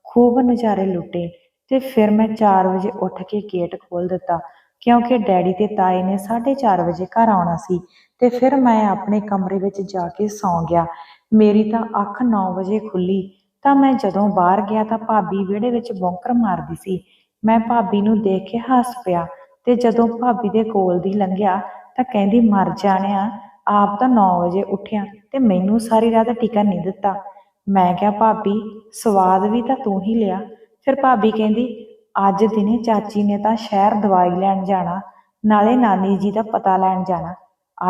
ਖੂਬ ਨਜ਼ਾਰੇ ਲੁੱਟੇ ਤੇ ਫਿਰ ਮੈਂ 4 ਵਜੇ ਉੱਠ ਕੇ ਗੇਟ ਖੋਲ ਦਿੱਤਾ, ਕਿਉਂਕਿ ਡੈਡੀ ਤੇ ਤਾਏ ਨੇ 4:30 ਵਜੇ ਘਰ ਆਉਣਾ ਸੀ ਤੇ ਫਿਰ ਮੈਂ ਆਪਣੇ ਕਮਰੇ ਵਿੱਚ ਜਾ ਕੇ ਸੌਂ ਗਿਆ। ਮੇਰੀ ਤਾਂ ਅੱਖ 9 ਵਜੇ ਖੁੱਲੀ ਤਾਂ ਮੈਂ ਜਦੋਂ ਬਾਹਰ ਗਿਆ ਤਾਂ ਭਾਬੀ ਵਿਹੜੇ ਵਿੱਚ ਬੌਂਕਰ ਮਾਰਦੀ ਸੀ। ਮੈਂ ਭਾਬੀ ਨੂੰ ਦੇਖ ਕੇ ਹੱਸ ਪਿਆ ਤੇ ਜਦੋਂ ਭਾਬੀ ਦੇ ਕੋਲ ਦੀ ਲੰਘਿਆ ਤਾਂ ਕਹਿੰਦੀ, ਮਰ ਜਾਣਿਆ। ਆਪ ਤਾਂ 9 ਵਜੇ ਉੱਠਿਆ ਤੇ ਮੈਨੂੰ ਸਾਰੀ ਰਾਤ ਟਿਕਣ ਨਹੀਂ ਦਿੱਤਾ। ਮੈਂ ਕਿਹਾ, ਭਾਬੀ, ਸਵਾਦ ਵੀ ਤਾਂ ਤੂੰ ਹੀ ਲਿਆ। ਫਿਰ ਭਾਬੀ ਕਹਿੰਦੀ, ਅੱਜ ਦਿਨੇ ਚਾਚੀ ਨੇ ਤਾਂ ਸ਼ਹਿਰ ਦਵਾਈ ਲੈਣ ਜਾਣਾ, ਨਾਲੇ ਨਾਨੀ ਜੀ ਦਾ ਪਤਾ ਲੈਣ ਜਾਣਾ।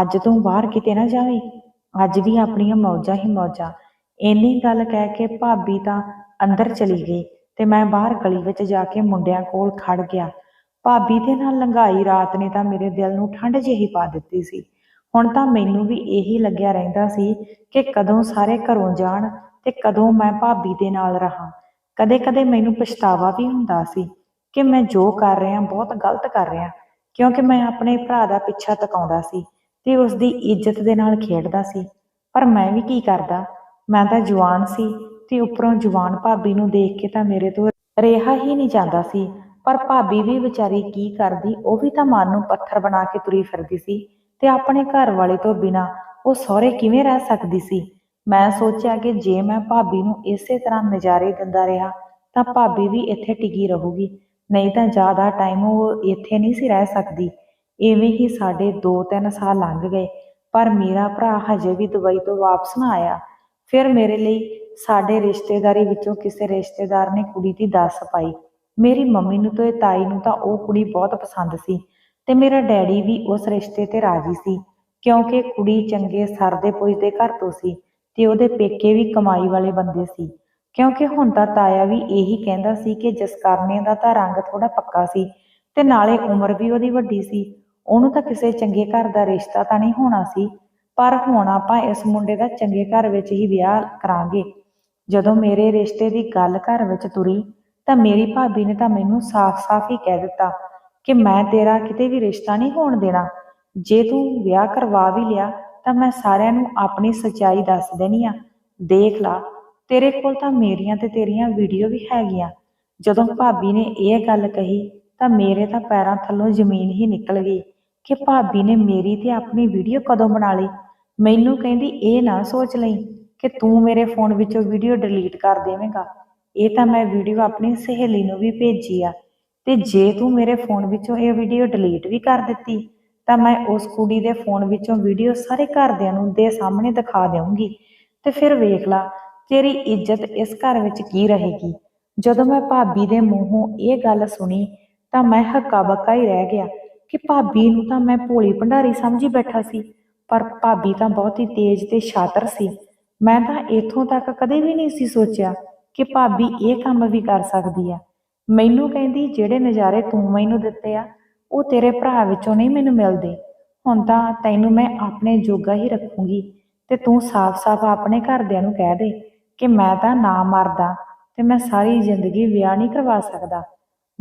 ਅੱਜ ਤੂੰ ਬਾਹਰ ਕਿਤੇ ਨਾ ਜਾਵੀਂ। ਅੱਜ ਵੀ ਆਪਣੀਆਂ ਮੌਜਾਂ ਹੀ ਮੌਜਾਂ। ਇੰਨੀ ਗੱਲ ਕਹਿ ਕੇ ਭਾਬੀ ਤਾਂ ਅੰਦਰ ਚਲੀ ਗਈ ਤੇ ਮੈਂ ਬਾਹਰ ਗਲੀ ਵਿੱਚ ਜਾ ਕੇ ਮੁੰਡਿਆਂ ਕੋਲ ਖੜ ਗਿਆ। ਭਾਬੀ ਦੇ ਨਾਲ ਲੰਘਾਈ ਰਾਤ ਨੇ ਤਾਂ ਮੇਰੇ ਦਿਲ ਨੂੰ ਠੰਡ ਜਿਹੀ ਪਾ ਦਿੱਤੀ ਸੀ। ਹੁਣ ਤਾਂ ਮੈਨੂੰ ਵੀ ਇਹੀ ਲੱਗਿਆ ਰਹਿੰਦਾ ਸੀ ਕਿ ਕਦੋਂ ਸਾਰੇ ਘਰੋਂ ਜਾਣ ਤੇ ਕਦੋਂ ਮੈਂ ਭਾਬੀ ਦੇ ਨਾਲ ਰਹਾ। ਕਦੇ-ਕਦੇ ਮੈਨੂੰ ਪਛਤਾਵਾ ਵੀ ਹੁੰਦਾ ਸੀ ਕਿ ਮੈਂ ਜੋ ਕਰ ਰਿਹਾ, ਬਹੁਤ ਗਲਤ ਕਰ ਰਿਹਾ, ਕਿਉਂਕਿ ਮੈਂ ਆਪਣੇ ਭਰਾ ਦਾ ਪਿੱਛਾ ਤਕਾਉਂਦਾ ਸੀ ਤੇ ਉਸ ਦੀ ਇੱਜ਼ਤ ਦੇ ਨਾਲ ਖੇਡਦਾ ਸੀ। ਪਰ ਮੈਂ ਵੀ ਕੀ ਕਰਦਾ? ਮੈਂ ਤਾਂ ਜਵਾਨ ਸੀ ਤੇ ਉੱਪਰੋਂ ਜਵਾਨ ਭਾਬੀ ਨੂੰ ਦੇਖ ਕੇ ਤਾਂ ਮੇਰੇ ਤੋਂ ਰਿਹਾ ਹੀ ਨਹੀਂ ਜਾਂਦਾ ਸੀ। ਪਰ ਭਾਬੀ ਵੀ ਵਿਚਾਰੀ ਕੀ ਕਰਦੀ, ਉਹ ਵੀ ਤਾਂ ਮਨ ਨੂੰ ਪੱਥਰ ਬਣਾ ਕੇ ਤੁਰੀ ਫਿਰਦੀ ਸੀ ਤੇ ਆਪਣੇ ਘਰ ਵਾਲੇ ਤੋਂ ਬਿਨਾ ਉਹ ਸਹੁਰੇ ਕਿਵੇਂ ਰਹਿ ਸਕਦੀ ਸੀ? ਮੈਂ ਸੋਚਿਆ ਕਿ ਜੇ ਮੈਂ ਭਾਬੀ ਨੂੰ ਇਸੇ ਤਰ੍ਹਾਂ ਨਜ਼ਾਰੇ ਦਿੰਦਾ ਰਿਹਾ, ਤਾਂ ਭਾਬੀ ਵੀ ਇੱਥੇ ਟਿਕੀ ਰਹੂਗੀ। ਨਹੀਂ ਤਾਂ ਜ਼ਿਆਦਾ ਟਾਈਮ ਉਹ ਇੱਥੇ ਨਹੀਂ ਸੀ ਰਹਿ ਸਕਦੀ। ਐਵੇਂ ਹੀ ਸਾਡੇ 2-3 ਸਾਲ ਲੰਘ ਗਏ, ਪਰ ਮੇਰਾ ਭਰਾ ਹਜੇ ਵੀ ਦੁਬਈ ਤੋਂ ਵਾਪਸ ਨਾ ਆਇਆ। ਫਿਰ ਮੇਰੇ ਲਈ ਸਾਡੇ ਰਿਸ਼ਤੇਦਾਰੀ ਵਿੱਚੋਂ ਕਿਸੇ ਰਿਸ਼ਤੇਦਾਰ ਨੇ ਕੁੜੀ ਦੀ ਦੱਸ ਪਾਈ। ਮੇਰੀ ਮੰਮੀ ਨੂੰ ਤੇ ਤਾਈ ਨੂੰ ਤਾਂ ਉਹ ਕੁੜੀ ਬਹੁਤ ਪਸੰਦ ਸੀ ਤੇ ਮੇਰਾ ਡੈਡੀ ਵੀ ਉਸ ਰਿਸ਼ਤੇ ਤੇ ਰਾਜ਼ੀ ਸੀ, ਕਿਉਂਕਿ ਕੁੜੀ ਚੰਗੇ ਸਰਦੇ ਪੁੱਜਦੇ ਘਰ ਤੋਂ ਸੀ ਤੇ ਉਹਦੇ ਪੇਕੇ ਵੀ ਕਮਾਈ ਵਾਲੇ ਬੰਦੇ ਸੀ, ਕਿਉਂਕਿ ਹੁਣ ਤਾਂ ਤਾਇਆ ਵੀ ਇਹੀ ਕਹਿੰਦਾ ਸੀ ਕਿ ਜਸਕਰਨੇ ਦਾ ਤਾਂ ਰੰਗ ਥੋੜਾ ਪੱਕਾ ਸੀ ਤੇ ਨਾਲੇ ਉਮਰ ਵੀ ਉਹਦੀ ਵੱਡੀ ਸੀ, ਉਹਨੂੰ ਤਾਂ ਕਿਸੇ ਚੰਗੇ ਘਰ ਦਾ ਰਿਸ਼ਤਾ ਤਾਂ ਨਹੀਂ ਹੋਣਾ ਸੀ, ਪਰ ਹੁਣ ਆਪਾਂ ਇਸ ਮੁੰਡੇ ਦਾ ਚੰਗੇ ਘਰ ਵਿੱਚ ਹੀ ਵਿਆਹ ਕਰਾਂਗੇ, ਜਦੋਂ ਮੇਰੇ ਰਿਸ਼ਤੇ ਦੀ ਗੱਲ ਘਰ ਵਿੱਚ ਤੁਰੀ ਤਾਂ ਮੇਰੀ ਭਾਬੀ ਨੇ ਤਾਂ ਮੈਨੂੰ ਸਾਫ਼-ਸਾਫ਼ ਹੀ ਕਹਿ ਦਿੱਤਾ ਕਿ ਮੈਂ ਤੇਰਾ ਕਿਤੇ ਵੀ ਰਿਸ਼ਤਾ ਨਹੀਂ ਹੋਣ ਦੇਣਾ। ਜੇ ਤੂੰ ਵਿਆਹ ਕਰਵਾ ਵੀ ਲਿਆ, ਤਾਂ ਮੈਂ ਸਾਰਿਆਂ ਨੂੰ ਆਪਣੀ ਸੱਚਾਈ ਦੱਸ ਦੇਣੀ ਆ। ਦੇਖ ਲਾ, ਤੇਰੇ ਕੋਲ ਤਾਂ ਮੇਰੀਆਂ ਤੇ ਤੇਰੀਆਂ ਵੀਡੀਓ ਵੀ ਹੈਗੀਆਂ। ਜਦੋਂ ਭਾਬੀ ਨੇ ਇਹ ਗੱਲ ਕਹੀ, ਤਾਂ ਮੇਰੇ ਤਾਂ ਪੈਰਾਂ ਥੱਲੋਂ ਜ਼ਮੀਨ ਹੀ ਨਿਕਲ ਗਈ ਕਿ ਭਾਬੀ ਨੇ ਮੇਰੀ ਤੇ ਆਪਣੀ ਵੀਡੀਓ ਕਦੋਂ ਬਣਾ ਲਈ। ਮੈਨੂੰ ਕਹਿੰਦੀ, ਇਹ ਨਾ ਸੋਚ ਲਈ ਕਿ ਤੂੰ ਮੇਰੇ ਫੋਨ ਵਿੱਚੋਂ ਵੀਡੀਓ ਡਿਲੀਟ ਕਰ ਦੇਵੇਂਗਾ। ਇਹ ਤਾਂ ਮੈਂ ਵੀਡੀਓ ਆਪਣੀ ਸਹੇਲੀ ਨੂੰ ਵੀ ਭੇਜੀ ਆ। ਤੇ ਜੇ ਤੂੰ ਮੇਰੇ ਫੋਨ ਵਿੱਚੋਂ ਇਹ ਵੀਡੀਓ ਡਿਲੀਟ ਵੀ ਕਰ ਦਿੱਤੀ, ਤਾਂ ਮੈਂ ਉਸ ਕੁੜੀ ਦੇ ਫੋਨ ਵਿੱਚੋਂ ਵੀਡੀਓ ਸਾਰੇ ਘਰਦਿਆਂ ਨੂੰ ਦੇ ਸਾਹਮਣੇ ਦਿਖਾ ਦੇਵਾਂਗੀ ਤੇ ਫਿਰ ਵੇਖ ਲਾ, ਤੇਰੀ ਇੱਜ਼ਤ ਇਸ ਘਰ ਵਿੱਚ ਕੀ ਰਹੇਗੀ? ਜਦੋਂ ਮੈਂ ਭਾਬੀ ਦੇ ਮੂੰਹੋਂ ਇਹ ਗੱਲ ਸੁਣੀ, ਤਾਂ ਮੈਂ ਹੱਕਾ ਬੱਕਾ ਹੀ ਰਹਿ ਗਿਆ ਕਿ ਭਾਬੀ ਨੂੰ ਤਾਂ ਮੈਂ ਭੋਲੀ ਭੰਡਾਰੀ ਸਮਝੀ ਬੈਠਾ ਸੀ, ਪਰ ਭਾਬੀ ਤਾਂ ਬਹੁਤ ਹੀ ਤੇਜ਼ ਤੇ ਸ਼ਾਤਰ ਸੀ। ਮੈਂ ਤਾਂ ਇੱਥੋਂ ਤੱਕ ਕਦੇ ਵੀ ਨਹੀਂ ਸੀ ਸੋਚਿਆ ਕਿ ਭਾਬੀ ਇਹ ਕੰਮ ਵੀ ਕਰ ਸਕਦੀ ਆ। ਮੈਨੂੰ ਕਹਿੰਦੀ, ਜਿਹੜੇ ਨਜ਼ਾਰੇ ਤੂੰ ਮੈਨੂੰ ਦਿੱਤੇ ਆ, ਉਹ ਤੇਰੇ ਭਰਾ ਵਿੱਚੋਂ ਨਹੀਂ ਮੈਨੂੰ ਮਿਲਦੇ। ਹੁਣ ਤਾਂ ਤੈਨੂੰ ਮੈਂ ਆਪਣੇ ਜੋਗਾ ਹੀ ਰੱਖੂੰਗੀ ਤੇ ਤੂੰ ਸਾਫ਼-ਸਾਫ਼ ਆਪਣੇ ਘਰਦਿਆਂ ਨੂੰ ਕਹਿ ਦੇ ਕਿ ਮੈਂ ਤਾਂ ਨਾ ਮਰਦਾ ਤੇ ਮੈਂ ਸਾਰੀ ਜ਼ਿੰਦਗੀ ਵਿਆਹ ਨਹੀਂ ਕਰਵਾ ਸਕਦਾ।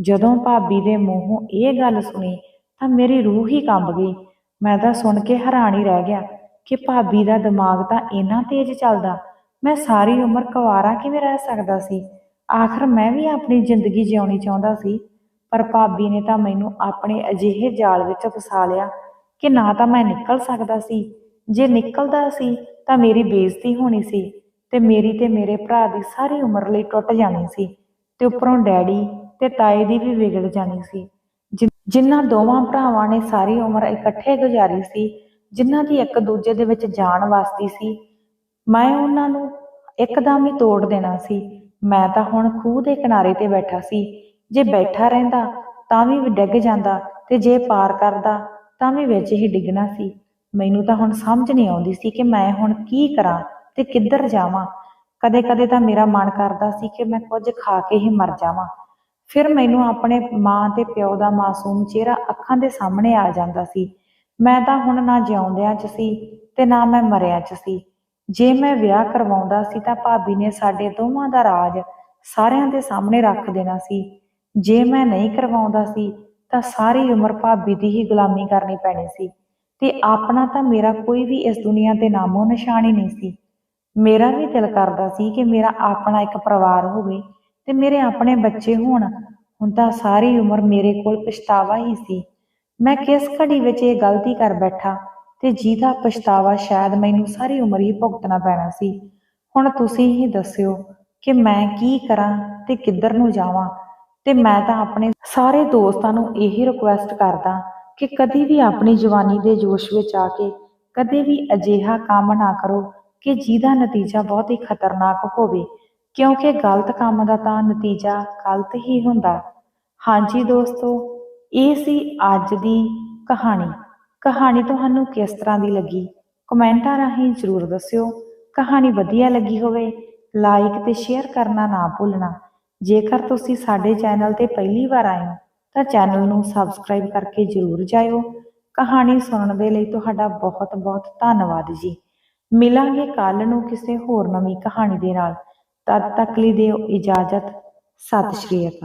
ਜਦੋਂ ਭਾਬੀ ਦੇ ਮੂੰਹੋਂ ਇਹ ਗੱਲ ਸੁਣੀ ਤਾਂ ਮੇਰੀ ਰੂਹ ਹੀ ਕੰਬ ਗਈ। ਮੈਂ ਤਾਂ ਸੁਣ ਕੇ ਹੈਰਾਨ ਹੀ ਰਹਿ ਗਿਆ ਕਿ ਭਾਬੀ ਦਾ ਦਿਮਾਗ ਤਾਂ ਇੰਨਾ ਤੇਜ਼ ਚੱਲਦਾ ਮੈਂ ਸਾਰੀ ਉਮਰ ਕੁਆਰਾ ਕਿਵੇਂ ਰਹਿ ਸਕਦਾ ਸੀ? ਆਖਰ ਮੈਂ ਵੀ ਆਪਣੀ ਜ਼ਿੰਦਗੀ ਜਿਉਣੀ ਚਾਹੁੰਦਾ ਸੀ, ਪਰ ਭਾਬੀ ਨੇ ਤਾਂ ਮੈਨੂੰ ਆਪਣੇ ਅਜਿਹੇ ਜਾਲ ਵਿੱਚ ਫਸਾ ਲਿਆ ਕਿ ਨਾ ਤਾਂ ਮੈਂ ਨਿਕਲ ਸਕਦਾ ਸੀ। ਜੇ ਨਿਕਲਦਾ ਸੀ ਤਾਂ ਮੇਰੀ ਬੇਇੱਜ਼ਤੀ ਹੋਣੀ ਸੀ ਤੇ ਮੇਰੀ ਤੇ ਮੇਰੇ ਭਰਾ ਦੀ ਸਾਰੀ ਉਮਰ ਲਈ ਟੁੱਟ ਜਾਣੀ ਸੀ ਤੇ ਉੱਪਰੋਂ ਡੈਡੀ ਤੇ ਤਾਏ ਦੀ ਵੀ ਵਿਗੜ ਜਾਣੀ ਸੀ। ਜਿ- ਜਿਨ੍ਹਾਂ ਦੋਵਾਂ ਭਰਾਵਾਂ ਨੇ ਸਾਰੀ ਉਮਰ ਇਕੱਠੇ ਗੁਜ਼ਾਰੀ ਸੀ ਜਿਨ੍ਹਾਂ ਦੀ ਇੱਕ ਦੂਜੇ ਦੇ ਵਿੱਚ ਜਾਨ ਵਸਦੀ ਸੀ ਮੈਂ ਉਹਨਾਂ ਨੂੰ ਇੱਕਦਮ ਹੀ ਤੋੜ ਦੇਣਾ ਸੀ। ਮੈਂ ਤਾਂ ਹੁਣ ਖੂਹ ਦੇ ਕਿਨਾਰੇ ਤੇ ਬੈਠਾ ਸੀ। ਜੇ ਬੈਠਾ ਰਹਿੰਦਾ ਤਾਂ ਵੀ ਡਿੱਗ ਜਾਂਦਾ ਤੇ ਜੇ ਪਾਰ ਕਰਦਾ ਤਾਂ ਵੀ ਵਿੱਚ ਹੀ ਡਿੱਗਣਾ ਸੀ। ਮੈਨੂੰ ਤਾਂ ਹੁਣ ਸਮਝ ਨਹੀਂ ਆਉਂਦੀ ਸੀ ਕਿ ਮੈਂ ਹੁਣ ਕੀ ਕਰਾਂ ਤੇ ਕਿੱਧਰ ਜਾਵਾਂ। ਕਦੇ-ਕਦੇ ਤਾਂ ਮੇਰਾ ਮਨ ਕਰਦਾ ਸੀ ਕਿ ਮੈਂ ਕੁਝ ਖਾ ਕੇ ਹੀ ਮਰ ਜਾਵਾਂ। ਫਿਰ ਮੈਨੂੰ ਆਪਣੇ ਮਾਂ ਤੇ ਪਿਓ ਦਾ ਮਾਸੂਮ ਚਿਹਰਾ ਅੱਖਾਂ ਦੇ ਸਾਹਮਣੇ ਆ ਜਾਂਦਾ ਸੀ। ਮੈਂ ਤਾਂ ਹੁਣ ਨਾ ਜਿਉਂਦਿਆਂ 'ਚ ਸੀ ਤੇ ਨਾ ਮੈਂ ਮਰਿਆ 'ਚ ਸੀ। ਜੇ ਮੈਂ ਵਿਆਹ ਕਰਵਾਉਂਦਾ ਸੀ ਤਾਂ ਭਾਬੀ ਨੇ ਸਾਡੇ ਦੋਵਾਂ ਦਾ ਰਾਜ ਸਾਰਿਆਂ ਦੇ ਸਾਹਮਣੇ ਰੱਖ ਦੇਣਾ ਸੀ। ਜੇ ਮੈਂ ਨਹੀਂ ਕਰਵਾਉਂਦਾ ਸੀ ਤਾਂ ਸਾਰੀ ਉਮਰ ਭਾਬੀ ਦੀ ਹੀ ਗੁਲਾਮੀ ਕਰਨੀ ਪੈਣੀ ਸੀ ਤੇ ਆਪਣਾ ਤਾਂ ਮੇਰਾ ਕੋਈ ਵੀ ਇਸ ਦੁਨੀਆ ਤੇ ਨਾਮੋ ਨਿਸ਼ਾਨ ਹੀ ਨਹੀਂ ਸੀ। ਮੇਰਾ ਵੀ ਦਿਲ ਕਰਦਾ ਸੀ ਕਿ ਮੇਰਾ ਆਪਣਾ ਇੱਕ ਪਰਿਵਾਰ ਹੋਵੇ ਤੇ ਮੇਰੇ ਆਪਣੇ ਬੱਚੇ ਹੋਣ। ਹੁਣ ਤਾਂ ਸਾਰੀ ਉਮਰ ਮੇਰੇ ਕੋਲ ਪਛਤਾਵਾ ਹੀ ਸੀ। ਮੈਂ ਕਿਸ ਘੜੀ ਵਿੱਚ ਇਹ ਗਲਤੀ ਕਰ ਬੈਠਾ? ਤੇ ਜਿਹਦਾ ਪਛਤਾਵਾ ਸ਼ਾਇਦ ਮੈਨੂੰ ਸਾਰੀ ਉਮਰ ਹੀ ਭੁਗਤਣਾ ਪੈਣਾ ਸੀ। ਹੁਣ ਤੁਸੀਂ ਹੀ ਦੱਸਿਓ ਕਿ ਮੈਂ ਕੀ ਕਰਾਂ ਤੇ ਕਿੱਧਰ ਨੂੰ ਜਾਵਾਂ। ਤੇ ਮੈਂ ਤਾਂ ਆਪਣੇ ਸਾਰੇ ਦੋਸਤਾਂ ਨੂੰ ਇਹੀ ਰਿਕੁਐਸਟ ਕਰਦਾ ਕਿ ਕਦੀ ਵੀ ਆਪਣੀ ਜਵਾਨੀ ਦੇ ਜੋਸ਼ ਵਿੱਚ ਆ ਕੇ ਕਦੇ ਵੀ ਅਜਿਹਾ ਕੰਮ ਨਾ ਕਰੋ ਕਿ ਜਿਹਦਾ ਨਤੀਜਾ ਬਹੁਤ ਹੀ ਖਤਰਨਾਕ ਹੋਵੇ, ਕਿਉਂਕਿ ਗਲਤ ਕੰਮ ਦਾ ਤਾਂ ਨਤੀਜਾ ਗਲਤ ਹੀ ਹੁੰਦਾ। ਹਾਂਜੀ ਦੋਸਤੋ, ਇਹ ਸੀ ਅੱਜ ਦੀ ਕਹਾਣੀ। ਕਹਾਣੀ ਤੁਹਾਨੂੰ ਕਿਸ ਤਰ੍ਹਾਂ ਦੀ ਲੱਗੀ? ਕਮੈਂਟਾਂ ਰਾਹੀਂ ਜ਼ਰੂਰ ਦੱਸਿਓ। ਕਹਾਣੀ ਵਧੀਆ ਲੱਗੀ ਹੋਵੇ, ਲਾਈਕ ਤੇ ਸ਼ੇਅਰ ਕਰਨਾ ਨਾ ਭੁੱਲਣਾ। ਜੇਕਰ ਤੁਸੀਂ ਸਾਡੇ ਚੈਨਲ ਤੇ ਪਹਿਲੀ ਵਾਰ ਆਏ ਹੋ, ਤਾਂ ਚੈਨਲ ਨੂੰ ਸਬਸਕ੍ਰਾਈਬ ਕਰਕੇ ਜ਼ਰੂਰ ਜਾਇਓ। ਕਹਾਣੀ ਸੁਣਨ ਦੇ ਲਈ ਤੁਹਾਡਾ ਬਹੁਤ ਬਹੁਤ ਧੰਨਵਾਦ ਜੀ। ਮਿਲਾਂਗੇ ਕੱਲ ਨੂੰ ਕਿਸੇ ਹੋਰ ਨਵੀਂ ਕਹਾਣੀ ਦੇ ਨਾਲ। ਤਦ ਤੱਕ ਲਈ ਦਿਓ ਇਜਾਜ਼ਤ। ਸਤਿ ਸ਼੍ਰੀ ਅਕਾਲ।